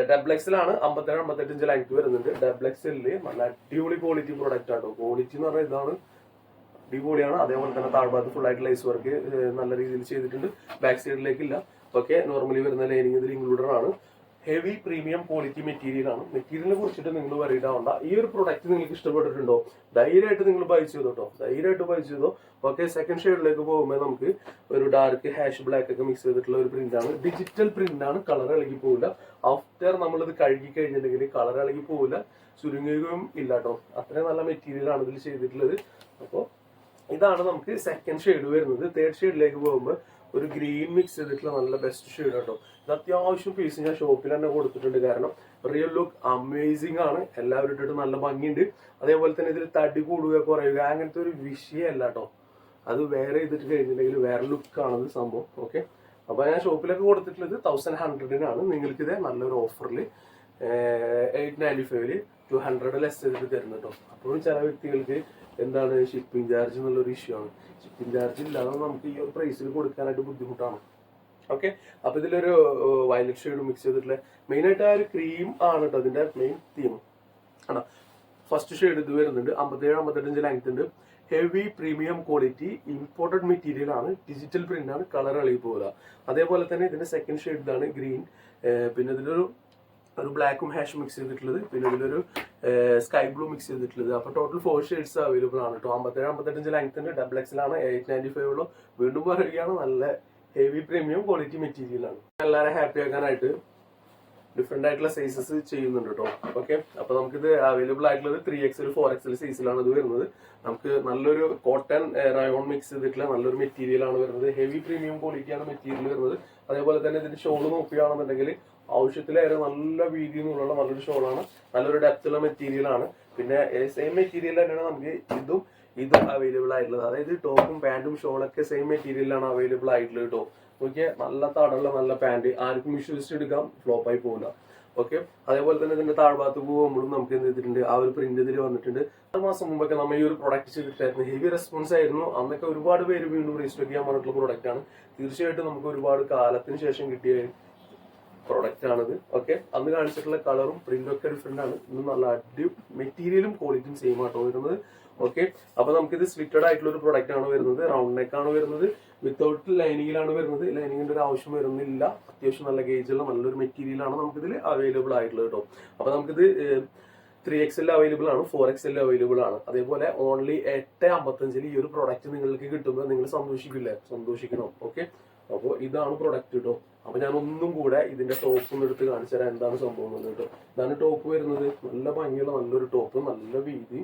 ഡബിൾ എക്സിലാണ് അമ്പത്തേഴ് അമ്പത്തെട്ട് ഇഞ്ച് ലെങ്ത് വരുന്നുണ്ട് ഡബ്ലെക്സിൽ നല്ല അടിപൊളി ക്വാളിറ്റി പ്രൊഡക്റ്റ് ആട്ടോ. ക്വാളിറ്റി എന്ന് പറഞ്ഞാൽ ഇതാണ് അടിപൊളിയാണ്. അതേപോലെ തന്നെ താഴ്ഭാഗത്ത് ഫുൾ ആയിട്ട് ലൈസ് വർക്ക് നല്ല രീതിയിൽ ചെയ്തിട്ടുണ്ട്. ബാക്ക് സൈഡിലേക്കില്ല ഓക്കെ നോർമലി വരുന്ന ലൈനിങ് ഇതിൽ ഇൻക്ലൂഡഡ് ആണ്. ഹെവി പ്രീമിയം ക്വാളിറ്റി മെറ്റീരിയൽ ആണ്. മെറ്റീരിയലിനെ കുറിച്ചിട്ട് നിങ്ങൾ വറീഡ് ഈ ഒരു പ്രൊഡക്റ്റ് നിങ്ങൾക്ക് ഇഷ്ടപ്പെട്ടിട്ടുണ്ടോ? ധൈര്യമായിട്ട് നിങ്ങൾ ബൈ ചെയ്തോ കേട്ടോ ധൈര്യമായിട്ട് ബൈ ചെയ്തോ. ഓക്കെ സെക്കൻഡ് ഷെയ്ഡിലേക്ക് പോകുമ്പോൾ നമുക്ക് ഒരു ഡാർക്ക് ഹാഷ് ബ്ലാക്ക് ഒക്കെ മിക്സ് ചെയ്തിട്ടുള്ള ഒരു പ്രിന്റ് ആണ്. ഡിജിറ്റൽ പ്രിന്റ് ആണ്. കളർ ഇളകി പോവില്ല. ആഫ്റ്റർ നമ്മൾ നമ്മളിത് കഴുകി കഴിഞ്ഞിട്ടുണ്ടെങ്കിൽ കളർ ഇളകി പോവില്ല. ചുരുങ്ങുകയും ഇല്ല കേട്ടോ അത്രയും നല്ല മെറ്റീരിയൽ ആണ് ഇതിൽ ചെയ്തിട്ടുള്ളത്. അപ്പോൾ ഇതാണ് നമുക്ക് സെക്കൻഡ് ഷെയ്ഡ് വരുന്നത്. തേർഡ് ഷെയ്ഡിലേക്ക് പോകുമ്പോൾ ഒരു ഗ്രീൻ മിക്സ് ചെയ്തിട്ടുള്ള നല്ല ബെസ്റ്റ് ഷെയ്ഡ് കേട്ടോ ഇത് അത്യാവശ്യം പീസ് ഞാൻ ഷോപ്പിൽ തന്നെ കൊടുത്തിട്ടുണ്ട്. കാരണം റിയൽ ലുക്ക് അമേസിംഗ് ആണ്. എല്ലാവരും ഇട്ടിട്ട് നല്ല ഭംഗിയുണ്ട്. അതേപോലെ തന്നെ ഇതിൽ തടി കൂടുക കുറയുക അങ്ങനത്തെ ഒരു വിഷയമല്ല കേട്ടോ അത് വേറെ ചെയ്തിട്ട് കഴിഞ്ഞിട്ടുണ്ടെങ്കിൽ വേറെ ലുക്കാണത് സംഭവം. ഓക്കെ അപ്പോൾ ഞാൻ ഷോപ്പിലൊക്കെ കൊടുത്തിട്ടുള്ളത് തൗസൻഡ് ഹൺഡ്രഡിനാണ് നിങ്ങൾക്ക് ഇത് നല്ലൊരു ഓഫറിൽ എയ്റ്റ് നയന്റി ഫൈവിൽ ടു ഹൺഡ്രഡ് ലെസ് ചെയ്തിട്ട് തരുന്നുണ്ടോ അപ്പോഴും ചില വ്യക്തികൾക്ക് എന്താണ് ഷിപ്പിംഗ് ചാർജ് എന്നുള്ളൊരു ഇഷ്യൂ ആണ്. ഷിപ്പിംഗ് ചാർജ് ഇല്ലാതെ നമുക്ക് ഈ ഒരു പ്രൈസിൽ കൊടുക്കാനായിട്ട് ബുദ്ധിമുട്ടാണ്. ഓക്കെ അപ്പൊ ഇതിലൊരു വയലറ്റ് ഷെയ്ഡ് മിക്സ് ചെയ്തിട്ടുള്ള. മെയിൻ ആയിട്ട് ആ ഒരു ക്രീം ആണ് കേട്ടോ അതിന്റെ മെയിൻ തീം ആണ്? ഫസ്റ്റ് ഷെയ്ഡ് ഇത് വരുന്നുണ്ട്. അമ്പത്തേഴ് അമ്പത്തെട്ടഞ്ച് ലെങ്ത് ഉണ്ട്. Heavy premium quality imported material ആണ്. ഡിജിറ്റൽ പ്രിന്റ് ആണ്. കളർ അളി പോകുക അതേപോലെ തന്നെ ഇതിന്റെ സെക്കൻഡ് ഷെയ്ഡ് ഇതാണ് ഗ്രീൻ പിന്നെ ഇതിലൊരു ഒരു ബ്ലാക്കും ഹാഷ് മിക്സ് ചെയ്തിട്ടുള്ളത്. പിന്നെ ഇതിലൊരു സ്കൈ ബ്ലൂ മിക്സ് ചെയ്തിട്ടുള്ളത്. അപ്പോൾ ടോട്ടൽ ഫോർ ഷെയ്ഡ്സ് അവൈലബിൾ ആണ് കേട്ടോ അമ്പത്തേഴ് അമ്പത്തെട്ടഞ്ച് ലെങ്ത് ഉണ്ട് ഡബിൾ എക്സിലാണ് എയ്റ്റ് നയന്റി ഫൈവ് ഉള്ളൂ. വീണ്ടും പറയുകയാണ് നല്ല ഹെവി പ്രീമിയം ക്വാളിറ്റി മെറ്റീരിയലാണ് എല്ലാവരും ഹാപ്പി ആക്കാനായിട്ട് ഡിഫറെന്റ് ആയിട്ടുള്ള സൈസസ് ചെയ്യുന്നുണ്ട് കേട്ടോ ഓക്കെ അപ്പോൾ നമുക്കിത് അവൈലബിൾ ആയിട്ടുള്ളത് ത്രീ എക്സൽ ഫോർ എക്സൽ സൈസിലാണ് ഇത് വരുന്നത്. നമുക്ക് നല്ലൊരു കോട്ടൺ റയോൺ മിക്സ് ചെയ്തിട്ടുള്ള നല്ലൊരു മെറ്റീരിയലാണ് വരുന്നത്. ഹെവി പ്രീമിയം ക്വാളിറ്റിയാണ് മെറ്റീരിയൽ വരുന്നത്. അതേപോലെ തന്നെ ഇതിന്റെ ഷോൾ നോക്കുകയാണെന്നുണ്ടെങ്കിൽ ആവശ്യത്തിലേറെ നല്ല വീതി എന്നുള്ള നല്ലൊരു ഷോളാണ് നല്ലൊരു ഡെപ്തുള്ള മെറ്റീരിയൽ ആണ്. പിന്നെ സെയിം മെറ്റീരിയൽ തന്നെയാണ് നമുക്ക് ഇതും ഇതും അവൈലബിൾ ആയിട്ടുള്ളത്. അതായത് ടോപ്പും പാന്റും ഷോളൊക്കെ സെയിം മെറ്റീരിയലാണ് അവൈലബിൾ ആയിട്ടുള്ളത് കേട്ടോ. ഓക്കെ നല്ല തടമുള്ള നല്ല പാന്റ് ആർക്കും വിശ്വസിച്ച് എടുക്കാം ഫ്ലോപ്പ് ആയി പോകില്ല ഓക്കെ അതേപോലെ തന്നെ ഇതിന്റെ താഴ്ഭാഗത്ത് പോകുമ്പോഴും നമുക്ക് എന്ത് ചെയ്തിട്ടുണ്ട്? ആ ഒരു പ്രിന്റ് ഇതിൽ വന്നിട്ടുണ്ട്. ആറ് മാസം മുമ്പൊക്കെ നമ്മൾ ഈ ഒരു പ്രൊഡക്റ്റ് ചെയ്തിട്ടായിരുന്നു. ഹെവി റെസ്പോൺസ് ആയിരുന്നു. അന്നൊക്കെ ഒരുപാട് പേര് വീണ്ടും റീസ്റ്റോക്ക് ചെയ്യാൻ പറഞ്ഞിട്ടുള്ള പ്രൊഡക്റ്റ് ആണ്. തീർച്ചയായിട്ടും നമുക്ക് ഒരുപാട് കാലത്തിന് ശേഷം കിട്ടിയ പ്രൊഡക്റ്റ് ആണിത്. ഓക്കെ അന്ന് കാണിച്ചിട്ടുള്ള കളറും പ്രിന്റും ഒക്കെ ഡിഫറെന്റ് ആണ്. ഇന്ന് നല്ല അടി മെറ്റീരിയലും ക്വാളിറ്റിയും സെയിം ആട്ടോ വരുന്നത്. ഓക്കെ അപ്പൊ നമുക്കിത് സ്ലിറ്റഡ് ആയിട്ടുള്ള ഒരു പ്രൊഡക്റ്റ് ആണ് വരുന്നത്. റൗണ്ട് നെക്ക് ആണ് വരുന്നത്. വിത്തൗട്ട് ലൈനിങ്ങിലാണ് വരുന്നത്. ലൈനിങ്ങിന്റെ ഒരു ആവശ്യം വരുന്നില്ല. അത്യാവശ്യം നല്ല ഗേജുള്ള നല്ലൊരു മെറ്റീരിയലാണ് നമുക്കിതിൽ അവൈലബിൾ ആയിട്ടുള്ളത് കേട്ടോ. അപ്പൊ നമുക്കിത് ത്രീ എക്സ് എൽ അവൈലബിൾ ആണ്. ഫോർ എക്സ് എൽ അവൈലബിൾ ആണ്. അതേപോലെ ഓൺലി എട്ട് അമ്പത്തഞ്ചിൽ ഈ ഒരു പ്രൊഡക്റ്റ് നിങ്ങൾക്ക് കിട്ടുമ്പോൾ നിങ്ങൾ സന്തോഷിക്കില്ലേ? സന്തോഷിക്കണം. ഓക്കെ അപ്പോൾ ഇതാണ് പ്രൊഡക്റ്റ് കേട്ടോ അപ്പൊ ഞാൻ ഒന്നും കൂടെ ഇതിന്റെ ടോപ്പ് ഒന്ന് എടുത്ത് കാണിച്ചു തരാം എന്താണ് സംഭവം എന്ന് കേട്ടോ. ഇതാണ് ടോപ്പ് വരുന്നത്. നല്ല ഭംഗിയുള്ള നല്ലൊരു ടോപ്പ് നല്ല വീതി.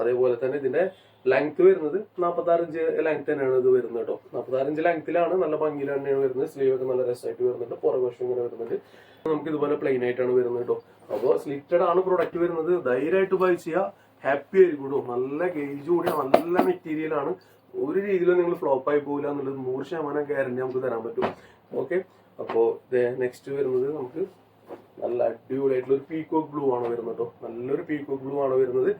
അതേപോലെ തന്നെ ഇതിന്റെ ലെങ്ത് വരുന്നത് നാൽപ്പത്തി ഇഞ്ച് ലെങ്ത് തന്നെയാണ് ഇത് വരുന്നത് കേട്ടോ. നാൽപ്പത്തി ഇഞ്ച് ലെങ്ത്തിലാണ് നല്ല ഭംഗിയിൽ തന്നെയാണ് വരുന്നത്. സ്ലീവ് ഒക്കെ നല്ല രസമായിട്ട് വരുന്നുണ്ട്. പുറകുവശം ഇങ്ങനെ വരുന്നുണ്ട്. നമുക്ക് ഇതുപോലെ പ്ലെയിൻ ആയിട്ടാണ് വരുന്നത് കേട്ടോ. അപ്പോൾ സ്ലിറ്റഡ് ആണ് പ്രൊഡക്റ്റ് വരുന്നത്. ധൈര്യമായിട്ട് ബൈ ചെയ്യുക. ഹാപ്പി ആയിരിക്കും നല്ല ഗേജ് കൂടിയ നല്ല മെറ്റീരിയൽ ആണ്. ഒരു രീതിയിലും നിങ്ങൾ ഫ്ലോപ്പ് ആയി പോകില്ല എന്നുള്ളത് നൂറ് ശതമാനം ഗ്യാരണ്ടി നമുക്ക് തരാൻ പറ്റും. ഓക്കെ അപ്പോൾ നെക്സ്റ്റ് വരുന്നത് നമുക്ക് നല്ല അടിപൊളിയായിട്ടുള്ള ഒരു പീക്കോക്ക് ബ്ലൂ ആണ് വരുന്നത് കേട്ടോ. നല്ലൊരു പീക്കോക്ക് ബ്ലൂ ആണ് വരുന്നത്.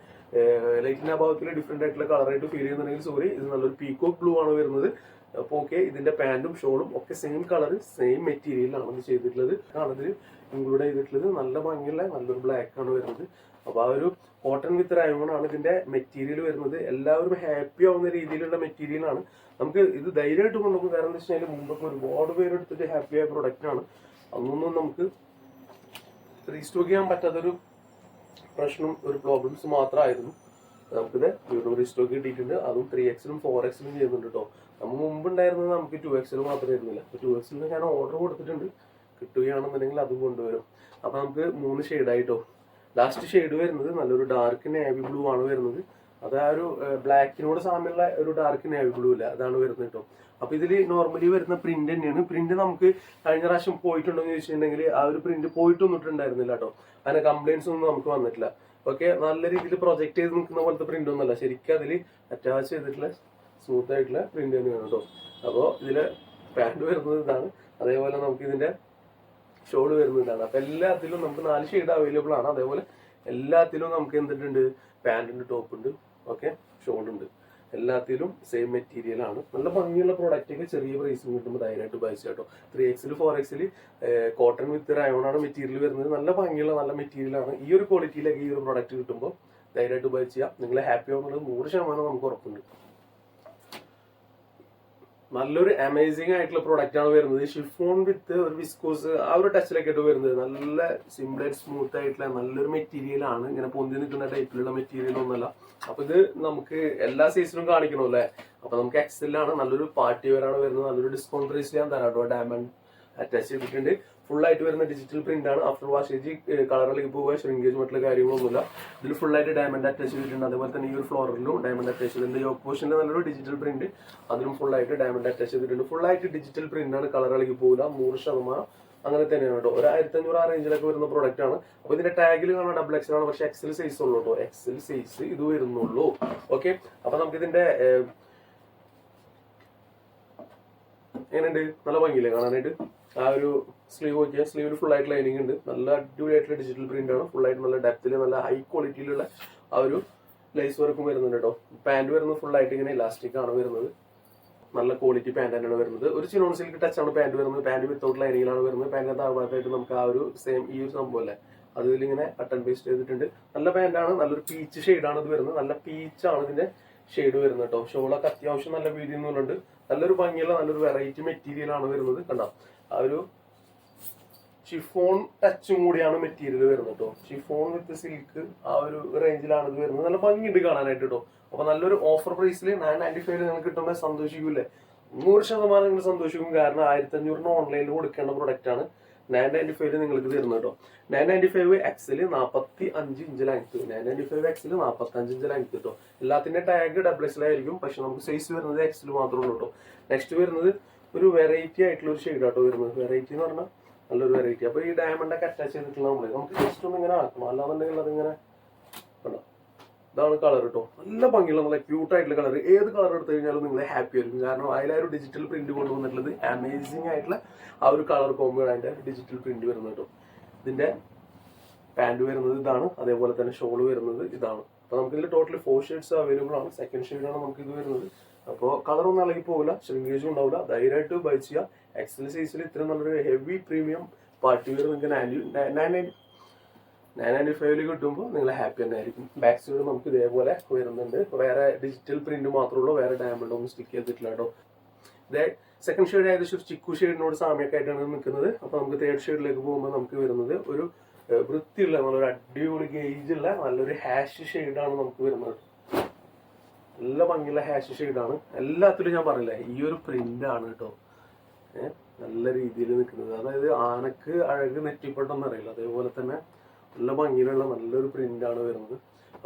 ലൈറ്റിന്റെ അഭാവത്തിൽ ഡിഫറെന്റ് ആയിട്ടുള്ള കളറായിട്ട് ഫീൽ ചെയ്യുന്നുണ്ടെങ്കിൽ സോറി ഇത് നല്ലൊരു പീക്കോക്ക് ബ്ലൂ ആണ് വരുന്നത്. അപ്പോൾ ഓക്കെ ഇതിന്റെ പാന്റും ഷോളും ഒക്കെ സെയിം കളർ സെയിം മെറ്റീരിയലാണ് ഇത് ചെയ്തിട്ടുള്ളത്. കാണുന്നത് ഇൻക്ലൂഡ് ചെയ്തിട്ടുള്ളത്. നല്ല ഭംഗിയുള്ള നല്ലൊരു ബ്ലാക്ക് ആണ് വരുന്നത്. അപ്പൊ ആ ഒരു കോട്ടൺ വിത്ത് ആണ് ഇതിന്റെ മെറ്റീരിയൽ വരുന്നത്. എല്ലാവരും ഹാപ്പി ആവുന്ന രീതിയിലുള്ള മെറ്റീരിയൽ ആണ്. നമുക്ക് ഇത് ധൈര്യമായിട്ട് കൊണ്ടുപോകും. കാരണം എന്താ വെച്ചാൽ മുമ്പൊക്കെ ഒരുപാട് പേര് എടുത്തിട്ട് ഹാപ്പി ആയ ആണ്. അന്നൊന്നും നമുക്ക് റീസ്റ്റോക്ക് ചെയ്യാൻ പറ്റാത്തൊരു പ്രശ്നം ഒരു പ്രോബ്ലംസ് മാത്രമായിരുന്നു. നമുക്കിത് വീണ്ടും റീസ്റ്റോക്ക് കിട്ടിയിട്ടുണ്ട്. അതും ത്രീ എക്സിലും ഫോർ എക്സിലും ചെയ്യുന്നുണ്ട് കേട്ടോ നമ്മൾ മുമ്പ് ഉണ്ടായിരുന്നത് നമുക്ക് ടു എക്സിൽ മാത്രമേ ഇരുന്നില്ല അപ്പൊ ടു എക്സിൽ ഞാൻ ഓർഡർ കൊടുത്തിട്ടുണ്ട്. കിട്ടുകയാണെന്നുണ്ടെങ്കിൽ അതും കൊണ്ടുവരും. അപ്പൊ നമുക്ക് മൂന്ന് ഷെയ്ഡായിട്ടോ ലാസ്റ്റ് ഷെയ്ഡ് വരുന്നത് നല്ലൊരു ഡാർക്ക് നേവി ബ്ലൂ ആണ് വരുന്നത്. അത് ആ ഒരു ബ്ലാക്കിനോട് സാമ്യമുള്ള ഒരു ഡാർക്ക് നേവി ബ്ലൂ ഇല്ല. അതാണ് വരുന്നത് കേട്ടോ അപ്പൊ ഇതിൽ നോർമലി വരുന്ന പ്രിന്റ് തന്നെയാണ്. പ്രിന്റ് നമുക്ക് കഴിഞ്ഞ പ്രാവശ്യം പോയിട്ടുണ്ടോ എന്ന് ചോദിച്ചിട്ടുണ്ടെങ്കിൽ ആ ഒരു പ്രിന്റ് പോയിട്ടൊന്നിട്ടുണ്ടായിരുന്നില്ല കേട്ടോ അതിന് കംപ്ലൈൻസ് ഒന്നും നമുക്ക് വന്നിട്ടില്ല. ഓക്കെ നല്ല രീതിയിൽ പ്രൊജക്ട് ചെയ്ത് നിൽക്കുന്ന പോലത്തെ പ്രിന്റ് ഒന്നുമല്ല. ശരിക്കും അതിൽ അറ്റാച്ച് ചെയ്തിട്ടുള്ള സ്മൂത്ത് ആയിട്ടുള്ള പ്രിന്റ് തന്നെയാണ് കേട്ടോ അപ്പോൾ ഇതിൽ പാൻഡ് വരുന്നത് ഇതാണ്. അതേപോലെ നമുക്ക് ഇതിന്റെ ഷോൾ വരുന്നതാണ്. അപ്പൊ എല്ലാത്തിലും നമുക്ക് നാല് ഷെയ്ഡ് അവൈലബിൾ ആണ്. അതേപോലെ എല്ലാത്തിലും നമുക്ക് എന്തിട്ടുണ്ട് പാന്റിന്റെ ടോപ്പ് ഉണ്ട് ഓക്കെ ഷോൾ ഉണ്ട്. എല്ലാത്തിലും സെയിം മെറ്റീരിയൽ ആണ്. നല്ല ഭംഗിയുള്ള പ്രോഡക്റ്റ് ഒക്കെ ചെറിയ പ്രൈസിന് കിട്ടുമ്പോൾ ധൈര്യമായിട്ട് ബൈസ് കേട്ടോ ത്രീ എക്സിൽ ഫോർ എക്സിൽ കോട്ടൺ വിത്ത് റയോൺ ആണ് മെറ്റീരിയൽ വരുന്നത്. നല്ല ഭംഗിയുള്ള നല്ല മെറ്റീരിയൽ ആണ്. ഈ ഒരു ക്വാളിറ്റിയിലേക്ക് ഈ ഒരു പ്രോഡക്റ്റ് കിട്ടുമ്പോൾ ധൈര്യമായിട്ട് ബൈ ചെയ്യാം. നിങ്ങൾ ഹാപ്പി ആവുന്നത് നൂറ് ശതമാനം നമുക്ക് ഉറപ്പുണ്ട്. നല്ലൊരു അമേസിംഗ് ആയിട്ടുള്ള പ്രൊഡക്റ്റ് ആണ് വരുന്നത്. ഷിഫോൺ വിത്ത് ഒരു വിസ്കോസ് ആ ഒരു ടച്ചിലൊക്കെ ആയിട്ട് വരുന്നത്. നല്ല സിമ്പിൾ ആയിട്ട് സ്മൂത്ത് ആയിട്ടുള്ള നല്ലൊരു മെറ്റീരിയൽ ആണ്. ഇങ്ങനെ പൊന്തി നിൽക്കുന്ന ടൈപ്പിലുള്ള മെറ്റീരിയൽ ഒന്നല്ല അപ്പൊ ഇത് നമുക്ക് എല്ലാ സൈസിലും കാണിക്കണം അല്ലേ അപ്പൊ നമുക്ക് എക്സലാണ് നല്ലൊരു പാർട്ടി വരാണ് വരുന്നത്. നല്ലൊരു ഡിസ്കൗണ്ട് പ്രൈസ് ഞാൻ തരാം കേട്ടോ ഡയമണ്ട് അറ്റാച്ച് ചെയ്തിട്ടുണ്ട്. ഫുൾ ആയിട്ട് വരുന്ന ഡിജിറ്റൽ പ്രിന്റ് ആണ്. ആഫ്റ്റർ വാഷേജ് കളറിലേക്ക് പോവുക. ഷ്രിങ്കേജ് മറ്റുള്ള കാര്യങ്ങളൊന്നുമില്ല. ഇതിൽ ഫുൾ ആയിട്ട് ഡയമണ്ട് അറ്റാച്ച് ചെയ്തിട്ടുണ്ട്. അതുപോലെ തന്നെ ഈ ഒരു ഫ്ലോറിലും ഡയമണ്ട് അറ്റാച്ച് ചെയ്തിട്ടുണ്ട്. യോഗ പോർഷനിൽ നല്ലൊരു ഡിജിറ്റൽ പ്രിന്റ് അതിലും ഫുൾ ആയിട്ട് ഡയമണ്ട് അറ്റാച്ച് ചെയ്തിട്ടുണ്ട്. ഫുൾ ആയിട്ട് ഡിജിറ്റൽ പ്രിന്റ് ആണ് കളറിലേക്ക് പോകില്ല നൂറ് ശതമാനം അങ്ങനെ തന്നെയാണ് കേട്ടോ. ഒരു ആയിരത്തി അഞ്ഞൂറ് ആ റേഞ്ചിലൊക്കെ വരുന്ന പ്രോഡക്റ്റ് ആണ്. അപ്പൊ ഇതിന്റെ ടാഗിൽ കാണാൻ ഡബിൾ എക്സൽ ആണ് പക്ഷെ എക്സൽ സൈസ് ഉള്ളൂ കേട്ടോ. എക്സൽ സൈസ് ഇത് വരുന്നുള്ളൂ. ഓക്കെ അപ്പൊ നമുക്ക് ഇതിന്റെ എങ്ങനെയുണ്ട്? നല്ല ഭംഗിയില്ലേ കാണാനായിട്ട്? ആ ഒരു സ്ലീവ് നോക്കിയാൽ സ്ലീവിൽ ഫുൾ ആയിട്ട് ലൈനിങ് ഉണ്ട്. നല്ല അടിപൊളിയായിട്ടുള്ള ഡിജിറ്റൽ പ്രിന്റ് ആണ്. ഫുൾ ആയിട്ട് നല്ല ഡെപ്തിൽ നല്ല ഹൈ ക്വാളിറ്റിയിലുള്ള ആ ഒരു ലൈസ് വർക്കും വരുന്നുണ്ട് കേട്ടോ പാന്റ് വരുന്നത് ഫുൾ ആയിട്ട് ഇങ്ങനെ ഇലാസ്റ്റിക് ആണ് വരുന്നത്. നല്ല ക്വാളിറ്റി പാന്റ് തന്നെയാണ് വരുന്നത്. ഒരു ചിനോൺ സിൽക്ക് ടച്ച് ആണ് പാന്റ് വരുന്നത്. പാന്റ് വിത്തൗട്ട് ലൈനിങ്ങിലാണ് വരുന്നത്. പാന്റിന്റെ താഴ്ഭാഗത്തായിട്ട് നമുക്ക് ആ ഒരു സെയിം ഈ ഒരു സംഭവം അല്ലേ? അതിലിങ്ങനെ കട്ടൺ പേസ്റ്റ് ചെയ്തിട്ടുണ്ട്. നല്ല പാന്റാണ് നല്ലൊരു പീച്ച് ഷെയ്ഡാണ് ഇത് വരുന്നത്. നല്ല പീച്ചാണ് ഇതിന്റെ ഷെയ്ഡ് വരുന്നത് കേട്ടോ ഷോളൊക്കെ അത്യാവശ്യം നല്ല വീതി എന്നുള്ളത് നല്ലൊരു ഭംഗിയുള്ള നല്ലൊരു വെറൈറ്റി മെറ്റീരിയൽ ആണ് വരുന്നത്. കണ്ടോ? ആ ഒരു ഷിഫോൺ ടച്ചും കൂടിയാണ് മെറ്റീരിയൽ വരുന്നത് കേട്ടോ. ഷിഫോൺ വിത്ത് സിൽക്ക് ആ ഒരു റേഞ്ചിലാണ് ഇത് വരുന്നത്. നല്ല ഭംഗിയുണ്ട് കാണാനായിട്ട് കേട്ടോ. അപ്പൊ നല്ലൊരു ഓഫർ പ്രൈസിൽ നയൻ നയന്റി ഫൈവ് നിങ്ങൾക്ക് കിട്ടുമ്പോൾ സന്തോഷിക്കൂലേ നൂറ് ശതമാനം നിങ്ങൾ സന്തോഷിക്കും. കാരണം ആയിരത്തി അഞ്ഞൂറിന് ഓൺലൈനിൽ കൊടുക്കേണ്ട പ്രൊഡക്റ്റ് ആണ് നയൻ നയന്റി ഫൈവ് നിങ്ങൾക്ക് തരുന്നത് കേട്ടോ. നയൻ നയന്റി ഫൈവ് എക്സിൽ നാൽപ്പത്തി അഞ്ച് inch length nine ninety five എക്സിൽ നാൽപ്പത്തി അഞ്ച് ഇഞ്ച് ലെങ്ത് കേട്ടോ എല്ലാത്തിന്റെ ടാഗ് ഡബിൾ എക്സിലായിരിക്കും പക്ഷെ നമുക്ക് സൈസ് വരുന്നത് എക്സിൽ മാത്രമേ ഉള്ളൂ കേട്ടോ. നെക്സ്റ്റ് വരുന്നത് ഒരു വെറൈറ്റി ആയിട്ടുള്ള ഒരു ഷെയ്ഡ് ആട്ടോ വരുന്നത്. വെറൈറ്റി എന്ന് പറഞ്ഞാൽ നല്ലൊരു വെറൈറ്റി അപ്പൊ ഈ ഡയമണ്ട് ഒക്കെ അറ്റാച്ച് ചെയ്തിട്ടുള്ള നമ്മൾ നമുക്ക് ജസ്റ്റ് ഒന്ന് ഇങ്ങനെ ആക്കണം അല്ലാന്നുണ്ടെങ്കിൽ അതിങ്ങനെ കണ്ടോ? ഇതാണ് കളർ കേട്ടോ നല്ല ഭംഗിയുള്ള നല്ല ക്യൂട്ട് ആയിട്ടുള്ള കളർ ഏത് കളർ എടുത്തു കഴിഞ്ഞാലും നിങ്ങൾ ഹാപ്പി ആയിരിക്കും. കാരണം അതിലെ ഒരു ഡിജിറ്റൽ പ്രിന്റ് കൊണ്ടുവന്നിട്ടുള്ളത് അമേസിംഗ് ആയിട്ടുള്ള ആ ഒരു കളർ കോമ്പോ അതിന്റെ ഡിജിറ്റൽ പ്രിന്റ് വരുന്നത് കേട്ടോ ഇതിന്റെ പാന്റ് വരുന്നത് ഇതാണ്. അതേപോലെ തന്നെ ഷോൾ വരുന്നത് ഇതാണ്. അപ്പൊ നമുക്ക് ഇതിൽ ടോട്ടൽ ഫോർ ഷെയ്ഡ്സ് അവൈലബിൾ ആണ്. സെക്കൻഡ് ഷെയ്ഡാണ് നമുക്ക് ഇത് വരുന്നത്. അപ്പോൾ കളറൊന്നും ഇളകി പോകില്ല ശ്രിങ്കേജും ഉണ്ടാവില്ല. ധൈര്യമായിട്ട് ബൈ ചെയ്യുക എക്സൽ സൈസിൽ ഇത്രയും നല്ലൊരു ഹെവി പ്രീമിയം പാർട്ടി വെയർ നിങ്ങൾക്ക് നയൻ നയൻ നയന്റി ഫൈവിൽ കിട്ടുമ്പോൾ നിങ്ങൾ ഹാപ്പി തന്നെ ആയിരിക്കും. ബാക്ക് സൈഡ് നമുക്ക് ഇതേപോലെ വരുന്നുണ്ട്. വേറെ ഡിജിറ്റൽ പ്രിന്റ് മാത്രമേ ഉള്ളൂ വേറെ ഡയമണ്ട് ഒന്നും സ്റ്റിക്ക് ചെയ്തിട്ടില്ല കേട്ടോ. സെക്കൻഡ് ഷെയ്ഡ് ഏകദേശം ഒരു ചിക്കു ഷെയ്ഡിനോട് സാമ്യമൊക്കെ ആയിട്ടാണ് നിൽക്കുന്നത്. അപ്പോൾ നമുക്ക് തേർഡ് ഷെയ്ഡിലേക്ക് പോകുമ്പോൾ നമുക്ക് വരുന്നത് ഒരു വൃത്തിയുള്ള നല്ലൊരു അടിപൊളി ഗേജുള്ള നല്ലൊരു ഹാഷ് ഷെയ്ഡാണ് നമുക്ക് വരുന്നത്. നല്ല ഭംഗിയുള്ള ഹാഷ് ഷെയ്ഡാണ് എല്ലാത്തിലും ഞാൻ പറഞ്ഞില്ലേ ഈ ഒരു പ്രിന്റ് ആണ് കേട്ടോ നല്ല രീതിയിൽ നിൽക്കുന്നത്. അതായത് ആനക്ക് അഴക് നെറ്റിപ്പെട്ടെന്ന് അറിയില്ല. അതേപോലെ തന്നെ നല്ല ഭംഗിയിലുള്ള നല്ലൊരു പ്രിന്റ് ആണ് വരുന്നത്.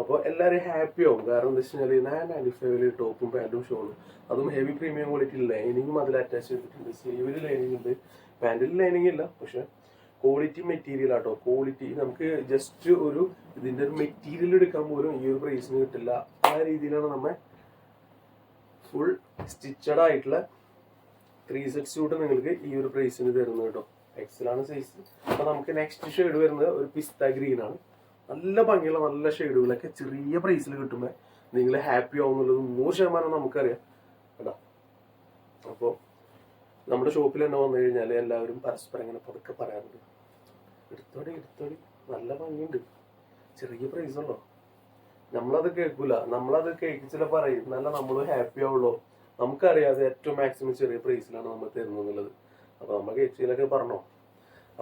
അപ്പോൾ എല്ലാവരും ഹാപ്പി ആവും. കാരണം എന്താ വെച്ച് കഴിഞ്ഞാൽ നയൻ നയന്റി ഫൈവിൽ ടോപ്പും പാന്റും ഷോളും അതും ഹെവി പ്രീമിയം ക്വാളിറ്റി ലൈനിങ്ങും അതിൽ അറ്റാച്ച് ചെയ്തിട്ടുണ്ട്. സ്ലീവിൽ ലൈനിങ് ഉണ്ട്. പാന്റിൽ ലൈനിങ് ഇല്ല പക്ഷെ ക്വാളിറ്റി മെറ്റീരിയൽ ആട്ടോ. ക്വാളിറ്റി നമുക്ക് ജസ്റ്റ് ഒരു ഇതിന്റെ ഒരു മെറ്റീരിയൽ എടുക്കാൻ പോലും ഈ ഒരു പ്രൈസിന് കിട്ടില്ല. ആ രീതിയിലാണ് നമ്മെ ഫുൾ സ്റ്റിച്ചഡ് ആയിട്ടുള്ള ത്രീ സെറ്റ് സ്യൂട്ട് നിങ്ങൾക്ക് ഈ ഒരു പ്രൈസിന് തരുന്നത് കേട്ടോ. എക്സലാണ് സൈസ് അപ്പൊ നമുക്ക് നെക്സ്റ്റ് ഷെയ്ഡ് വരുന്നത് ഒരു പിസ്ത ഗ്രീൻ ആണ്. നല്ല ഭംഗിയുള്ള നല്ല ഷെയ്ഡുകളൊക്കെ ചെറിയ പ്രൈസിൽ കിട്ടുമ്പോൾ നിങ്ങൾ ഹാപ്പി ആവുന്നുള്ളത് നൂറ് ശതമാനം നമുക്കറിയാം. കേട്ടോ? അപ്പോൾ നമ്മുടെ ഷോപ്പിൽ തന്നെ വന്നു കഴിഞ്ഞാൽ എല്ലാവരും പരസ്പരം ഇങ്ങനെ പതുക്കെ പറയാറുണ്ട്. എടുത്തോടി എടുത്തോടി. നല്ല ഭംഗിയുണ്ട്. ചെറിയ പ്രൈസ് ഉള്ളോ. നമ്മളത് കേൾക്കൂല. നമ്മളത് കേൾക്കിച്ചില്ല പറയും. നല്ല നമ്മൾ ഹാപ്പി ആവുള്ളൂ. നമുക്കറിയാതെ ഏറ്റവും മാക്സിമം ചെറിയ പ്രൈസിലാണ് നമ്മൾ തരുന്നത് എന്നുള്ളത്. അപ്പൊ നമ്മൾ കേച്ചിയിലൊക്കെ പറഞ്ഞോ?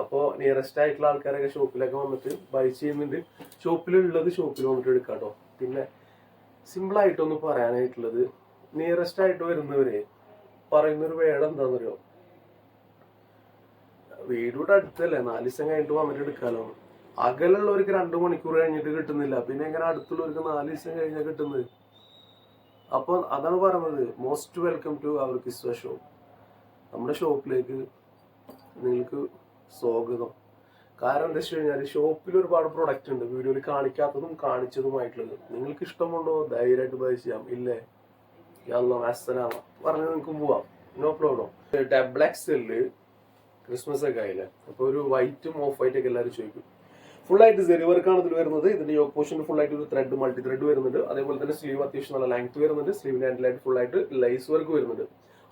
അപ്പോൾ നിയറസ്റ്റ് ആയിട്ടുള്ള ആൾക്കാരൊക്കെ ഷോപ്പിലൊക്കെ വന്നിട്ട് ബൈ ചെയ്യുന്നുണ്ട്. ഷോപ്പിലുള്ളത് ഷോപ്പിൽ വന്നിട്ട് എടുക്കാം കേട്ടോ പിന്നെ സിമ്പിൾ ആയിട്ടൊന്ന് പറയാനായിട്ടുള്ളത്. നിയറസ്റ്റ് ആയിട്ട് വരുന്നവര് പറയുന്നൊരു വേട എന്താണെന്നറിയോ വീടൂടെ അടുത്തല്ലേ. നാല് ദിവസം കഴിഞ്ഞിട്ട് വന്നിട്ട് എടുക്കാലോ അകലുള്ളവർക്ക് രണ്ടു മണിക്കൂർ കഴിഞ്ഞിട്ട് കിട്ടുന്നില്ല. പിന്നെ എങ്ങനെ അടുത്തുള്ളവർക്ക് നാല് ദിവസം കഴിഞ്ഞാൽ കിട്ടുന്നത്. അപ്പൊ അതാണ് പറയുന്നത്. Most welcome to our Kiswa show നമ്മുടെ ഷോപ്പിലേക്ക് നിങ്ങൾക്ക് സ്വാഗതം. കാരണം എന്താ വെച്ച് കഴിഞ്ഞാൽ ഷോപ്പിൽ ഒരുപാട് പ്രൊഡക്റ്റ് ഉണ്ട്. വീഡിയോയിൽ കാണിക്കാത്തതും കാണിച്ചതുമായിട്ടുള്ളത്. നിങ്ങൾക്ക് ഇഷ്ടമുണ്ടോ? ധൈര്യമായിട്ട് ബൈ ചെയ്യാം. ഇല്ലേ? യല്ലോ അസ്സലാമ പറഞ്ഞ് നിങ്ങൾക്ക് പോവാം. No problem double XL Christmas ഒക്കെ ആയില്ലേ? അപ്പൊ ഒരു വൈറ്റും ഓഫ് വൈറ്റ് ഒക്കെ എല്ലാവരും ചോദിക്കും. ഫുൾ ആയിട്ട് സെറി വർക്കാണ് ഇതിൽ വരുന്നത് ഇതിന്റെ യോക്ക് പോർഷൻ ഫുൾ ആയിട്ട് ഒരു ത്രെഡ് മൾട്ടി ത്രെഡ് വരുന്നുണ്ട്. അതേപോലെ തന്നെ സ്ലീവ് അത്യാവശ്യം നല്ല ലെങ്ത് വരുന്നുണ്ട്. ഹാൻഡിലായിട്ട് ഫുൾ ആയിട്ട് ലൈസ് വർക്ക് വരുന്നുണ്ട്.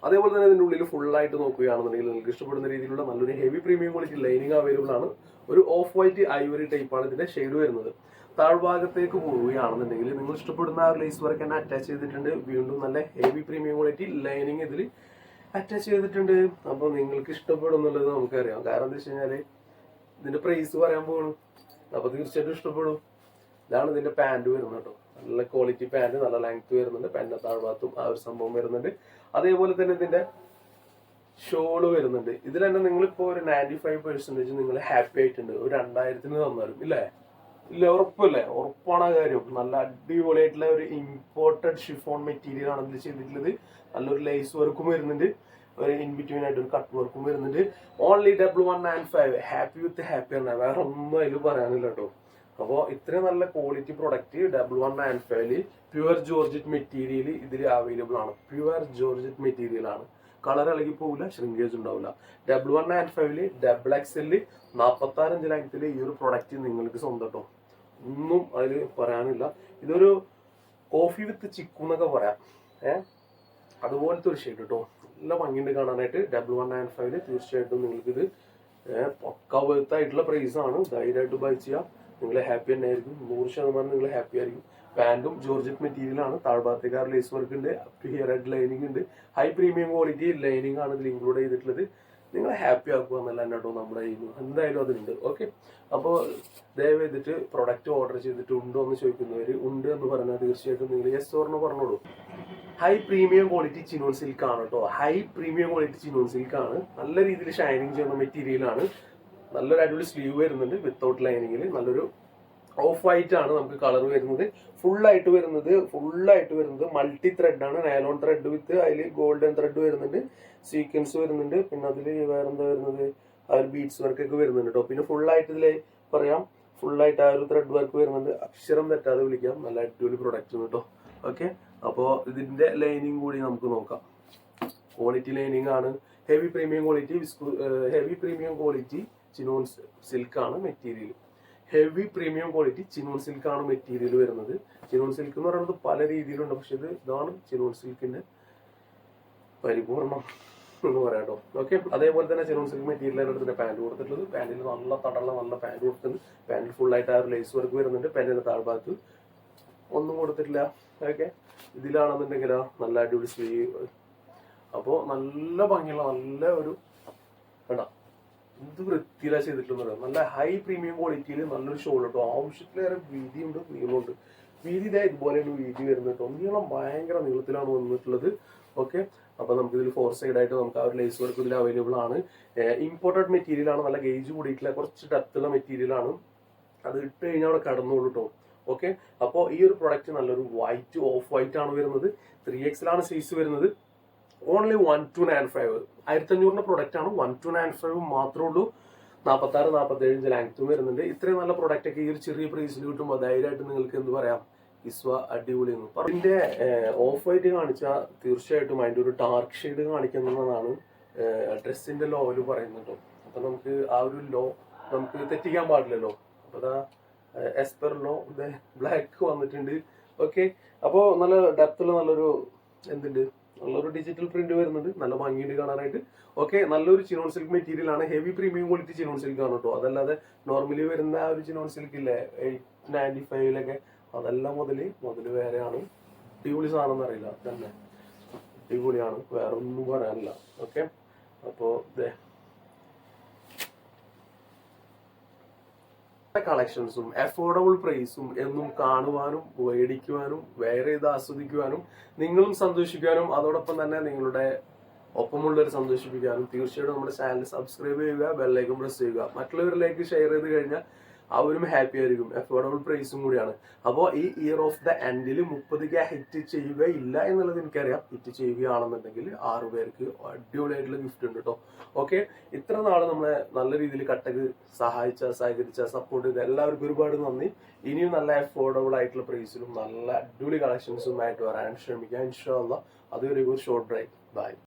അതേപോലെ തന്നെ ഇതിന്റെ ഉള്ളിൽ ഫുൾ ആയിട്ട് നോക്കുകയാണെന്നുണ്ടെങ്കിൽ നിങ്ങൾക്ക് ഇഷ്ടപ്പെടുന്ന രീതിയിലുള്ള നല്ലൊരു heavy premium quality lining available ആണ്. ഒരു ഓഫ് വൈറ്റ് ഐവറി ടൈപ്പാണ് ഇതിന്റെ ഷെയ്ഡ് വരുന്നത്. താഴ്ഭാഗത്തേക്ക് പോവുകയാണെന്നുണ്ടെങ്കിൽ നിങ്ങൾ ഇഷ്ടപ്പെടുന്ന ആ ലൈസ് വർക്ക് തന്നെ അറ്റാച്ച് ചെയ്തിട്ടുണ്ട്. വീണ്ടും നല്ല ഹെവി പ്രീമിയം ക്വാളിറ്റി ലൈനിങ് ഇതിൽ അറ്റാച്ച് ചെയ്തിട്ടുണ്ട്. അപ്പോൾ നിങ്ങൾക്ക് ഇഷ്ടപ്പെടും എന്നുള്ളത് നമുക്കറിയാം. കാരണം എന്താ വെച്ച് കഴിഞ്ഞാൽ ഇതിന്റെ പ്രൈസ് പറയാൻ പോകണം അപ്പൊ തീർച്ചയായിട്ടും ഇഷ്ടപ്പെടും. ഇതാണ് ഇതിന്റെ പാന്റ് വരുന്നത് കേട്ടോ. നല്ല ക്വാളിറ്റി പാന്റ് നല്ല ലെങ്ത് വരുന്നുണ്ട്. പാന്റിന്റെ താഴ്ഭാഗത്തും ആ ഒരു സംഭവം വരുന്നുണ്ട്. അതേപോലെ തന്നെ ഇതിന്റെ ഷോൾ വരുന്നുണ്ട്. ഇതിൽ തന്നെ നിങ്ങളിപ്പോൾ ഒരു നയന്റി ഫൈവ് പെർസെന്റേജ് നിങ്ങൾ ഹാപ്പി ആയിട്ടുണ്ട്. ഒരു രണ്ടായിരത്തിന് തന്നാലും ഇല്ലേ? ഇല്ല ഉറപ്പല്ലേ? ഉറപ്പാണ് കാര്യം. നല്ല അടിപൊളിയായിട്ടുള്ള ഒരു ഇമ്പോർട്ടഡ് ഷിഫോൺ മെറ്റീരിയൽ ആണ് ഇതിൽ ചെയ്തിട്ടുള്ളത്. നല്ലൊരു ലേസ് വർക്കും വരുന്നുണ്ട്. ഒരു ഇൻ ബിറ്റ്വീൻ ആയിട്ട് ഒരു കട്ട് വർക്കും വരുന്നുണ്ട്. Only double one nine five happy with happy ആണ്. വേറെ ഒന്നും അതിൽ പറയാനില്ല കേട്ടോ അപ്പോൾ ഇത്രയും നല്ല quality product double one nine ഫൈവിൽ പ്യുവർ ജോർജറ്റ് മെറ്റീരിയൽ ഇതിൽ അവൈലബിൾ ആണ്. പ്യുവർ ജോർജറ്റ് മെറ്റീരിയൽ ആണ്. കളർ ഇളകി പോകില്ല ഷ്രിങ്കേജ് ഉണ്ടാവില്ല. ഡബിൾ വൺ നയൻ ഫൈവിൽ ഡബിൾ എക്സലിൽ നാൽപ്പത്തി ആറ് ഇഞ്ച് ഈ ഒരു പ്രൊഡക്റ്റ് നിങ്ങൾക്ക് സ്വന്തം കേട്ടോ ഒന്നും അതിൽ പറയാനില്ല. ഇതൊരു കോഫി വിത്ത് ചിക്കു എന്നൊക്കെ പറയാം. ഏഹ് അതുപോലത്തെ ഒരു ഷെയ്ഡ് കേട്ടോ നല്ല ഭംഗിയുണ്ട് കാണാനായിട്ട്. ഡബിൾ വൺ നയൻ ഫൈവിൽ തീർച്ചയായിട്ടും നിങ്ങൾക്ക് ഇത് പക്ക വെർത്തായിട്ടുള്ള പ്രൈസ് ആണ്. ധൈര്യമായിട്ട് ബൈ ചെയ്യാം. നിങ്ങൾ ഹാപ്പി തന്നെ ആയിരിക്കും നൂറ് ശതമാനം നിങ്ങൾ ഹാപ്പി ആയിരിക്കും. പാന്റും ജോർജറ്റ് മെറ്റീരിയൽ ആണ്. താഴ്ഭാഗത്തേക്ക് ആ ലേസ് വർക്ക് ഉണ്ട്. അപ് ഹിയർ ആയിട്ട് ലൈനിങ് ഉണ്ട്. ഹൈ പ്രീമിയം ക്വാളിറ്റി ലൈനിങ് ആണ് ഇതിൽ ഇൻക്ലൂഡ് ചെയ്തിട്ടുള്ളത്. നിങ്ങളെ ഹാപ്പി ആക്കുക എന്നല്ല കേട്ടോ നമ്മുടെ കയ്യിൽ എന്തായാലും അതുണ്ട് ഓക്കെ അപ്പോൾ ദയവ് ചെയ്തിട്ട് പ്രൊഡക്റ്റ് ഓർഡർ ചെയ്തിട്ട് ഉണ്ടോ എന്ന് ചോദിക്കുന്നവർ ഉണ്ട് എന്ന് പറഞ്ഞാൽ തീർച്ചയായിട്ടും നിങ്ങൾ യെസ് ഓർന്ന് പറഞ്ഞോളൂ. High premium quality chinon silk ആണ് കേട്ടോ. High premium quality chinon silk ആണ്. നല്ല രീതിയിൽ ഷൈനിങ് ചെയ്യുന്ന മെറ്റീരിയലാണ് നല്ലൊരു അടിപൊളി സ്ലീവ് വരുന്നുണ്ട്. വിത്തൗട്ട് ലൈനിങ്ങിൽ നല്ലൊരു ഓഫ് ആണ് നമുക്ക് കളർ വരുന്നത്. ഫുൾ ആയിട്ട് വരുന്നത് ഫുൾ ആയിട്ട് വരുന്നത് മൾട്ടി ത്രെഡ് ആണ്. നയലോൺ ത്രെഡ് വിത്ത് അതിൽ ഗോൾഡൻ ത്രെഡ് വരുന്നുണ്ട്. സീക്വൻസ് വരുന്നുണ്ട്. പിന്നെ അതിൽ വേറെന്താ വരുന്നത്? ആ ഒരു ബീഡ്സ് വർക്ക് ഒക്കെ വരുന്നുണ്ട് കേട്ടോ പിന്നെ ഫുൾ ആയിട്ട് ഇതിൽ പറയാം. ഫുൾ ആയിട്ട് ആ ഒരു ത്രെഡ് വർക്ക് വരുന്നുണ്ട്. അക്ഷരം തെറ്റാതെ വിളിക്കാം. നല്ല അടിപൊളി പ്രൊഡക്റ്റ് കേട്ടോ ഓക്കെ അപ്പോൾ ഇതിന്റെ ലൈനിങ് കൂടി നമുക്ക് നോക്കാം. ക്വാളിറ്റി ലൈനിങ് ആണ്. Heavy premium quality heavy premium quality chinon സിൽക്കാണ് material heavy premium quality chinon silk ആണ് മെറ്റീരിയൽ വരുന്നത്. ചിനോൺ സിൽക്ക് എന്ന് പറയുന്നത് പല രീതിയിലുണ്ട്. പക്ഷെ ഇത് ഇതാണ് ചിനോൺ സിൽക്കിന്റെ പരിപൂർണം എന്ന് പറയാം കേട്ടോ ഓക്കെ അതേപോലെ തന്നെ ചിനോൺ സിൽക്ക് മെറ്റീരിയലാണ് എടുത്തിട്ട് പാന്റ് കൊടുത്തിട്ടുള്ളത്. പാന്റിൽ നല്ല തടള്ള നല്ല പാന്റ് കൊടുത്തിട്ടുണ്ട്. പാന്റിൽ ഫുൾ ആയിട്ട് ആ ഒരു ലേസ് വർക്ക് വരുന്നുണ്ട്. പാന്റിന്റെ താഴ്ഭാഗത്ത് ഒന്നും കൊടുത്തിട്ടില്ല. ഓക്കെ ഇതിലാണെന്നുണ്ടെങ്കിലോ നല്ല അടിപൊളി സ്വീ അപ്പോൾ നല്ല ഭംഗിയുള്ള നല്ല ഒരു കേട്ടോ എന്ത് വൃത്തിയിലാ ചെയ്തിട്ടുള്ളത് നല്ല ഹൈ പ്രീമിയം ക്വാളിറ്റിയിൽ നല്ലൊരു ഷോൾ കേട്ടോ. ആവശ്യത്തിലേറെ വീതിയുണ്ട് നീളമുണ്ട്. വീതി ഇതേ ഇതുപോലെയാണ് വീതി വരുന്നത് കേട്ടോ. നീളം ഭയങ്കര നീളത്തിലാണ് വന്നിട്ടുള്ളത്. ഓക്കെ അപ്പൊ നമുക്ക് ഇതിൽ ഫോർ സൈഡ് ആയിട്ട് നമുക്ക് ആ ഒരു ലേസ് വർക്ക് ഇതിൽ അവൈലബിൾ ആണ്. ഇമ്പോർട്ടഡ് മെറ്റീരിയൽ ആണ്. നല്ല ഗേജ് കൂടിയിട്ടുള്ള കുറച്ച് ഡെപ്തുള്ള മെറ്റീരിയൽ ആണ്. അത് ഇട്ട് കഴിഞ്ഞാൽ അവിടെ കടന്നോളൂ കേട്ടോ. ഓക്കെ അപ്പോൾ ഈ ഒരു പ്രൊഡക്റ്റ് നല്ലൊരു വൈറ്റ് ഓഫ് വൈറ്റ് ആണ് വരുന്നത്. ത്രീ എക്സിലാണ് സൈസ് വരുന്നത്. Only one two nine five ആയിരത്തി അഞ്ഞൂറിന്റെ പ്രൊഡക്റ്റ് ആണ് വൺ ടു നയൻ ഫൈവ് മാത്രമേ ഉള്ളൂ. നാൽപ്പത്തി ആറ് നാൽപ്പത്തി ഏഴ് ലെങ്ത്തും വരുന്നുണ്ട്. ഇത്രയും നല്ല പ്രൊഡക്റ്റ് ഒക്കെ ഈ ഒരു ചെറിയ പ്രൈസിൽ കിട്ടുമ്പോൾ ധൈര്യമായിട്ട് നിങ്ങൾക്ക് എന്ത് പറയാം? ഇസ്വ അടിപൊളി എന്ന് ഓഫ് വൈറ്റ് കാണിച്ചാൽ തീർച്ചയായിട്ടും അതിന്റെ ഒരു ഡാർക്ക് ഷെയ്ഡ് കാണിക്കുന്നതാണ് ഡ്രസ്സിന്റെ ലോ ലോയിൽ പറയുന്നുണ്ടോ അപ്പൊ നമുക്ക് ആ ഒരു ലോ നമുക്ക് തെറ്റിക്കാൻ പാടില്ലല്ലോ. അപ്പൊ അതാ എസ്പെർ ലോ ബ്ലാക്ക് വന്നിട്ടുണ്ട്. ഓക്കെ അപ്പോൾ നല്ല ഡെപ്തിൽ നല്ലൊരു എന്തുണ്ട്? നല്ലൊരു ഡിജിറ്റൽ പ്രിന്റ് വരുന്നുണ്ട്. നല്ല ഭംഗിയുണ്ട് കാണാനായിട്ട്. ഓക്കെ നല്ലൊരു ചിനോൺ സിൽക്ക് മെറ്റീരിയൽ ആണ്. Heavy premium quality chinon silk ആണ് കേട്ടോ അതല്ലാതെ നോർമലി വരുന്ന ഒരു ചിനോൺ സിൽക്ക് ഇല്ലേ? എയ്റ്റ് നയന്റി ഫൈവിലൊക്കെ അതെല്ലാം മുതൽ മുതൽ വേറെയാണ്. അടിപൊളി സാധനം എന്നറിയില്ല. തന്നെ. അടിപൊളിയാണ്. വേറെ ഒന്നും പറയാനില്ല. ഓക്കെ അപ്പോ കളക്ഷൻസും അഫോർഡബിൾ പ്രൈസും എന്നും കാണുവാനും മേടിക്കുവാനും വേറെ ഇത് ആസ്വദിക്കുവാനും നിങ്ങളും സന്തോഷിക്കാനും അതോടൊപ്പം തന്നെ നിങ്ങളുടെ ഒപ്പമുള്ളവർ സന്തോഷിപ്പിക്കാനും തീർച്ചയായിട്ടും നമ്മുടെ ചാനൽ സബ്സ്ക്രൈബ് ചെയ്യുക ബെല്ലൈക്കും പ്രസ് ചെയ്യുക. മറ്റുള്ളവരിലേക്ക് ഷെയർ ചെയ്ത് കഴിഞ്ഞാൽ അവരും ഹാപ്പി ആയിരിക്കും. അഫോർഡബിൾ പ്രൈസും കൂടിയാണ്. അപ്പോൾ ഈ ഇയർ ഓഫ് ദ എൻഡിൽ മുപ്പത് കെ ഹിറ്റ് ചെയ്യുകയില്ല എന്നുള്ളത് എനിക്കറിയാം. ഹിറ്റ് ചെയ്യുകയാണെന്നുണ്ടെങ്കിൽ ആറു പേർക്ക് അടിപൊളിയായിട്ടുള്ള ഗിഫ്റ്റ് ഉണ്ട് കേട്ടോ ഓക്കെ ഇത്ര നാൾ നമ്മളെ നല്ല രീതിയിൽ കട്ടക്ക് സഹായിച്ച സഹകരിച്ച സപ്പോർട്ട് ചെയ്ത എല്ലാവർക്കും ഒരുപാട് നന്ദി. ഇനിയും നല്ല അഫോർഡബിൾ ആയിട്ടുള്ള പ്രൈസിലും നല്ല അടിപൊളി കളക്ഷൻസും ആയിട്ട് വരാൻ ശ്രമിക്കാം. ഇൻഷാല്ല അതുവരെ ഒരു ഷോർട്ട് ബ്രേക്ക് ബൈ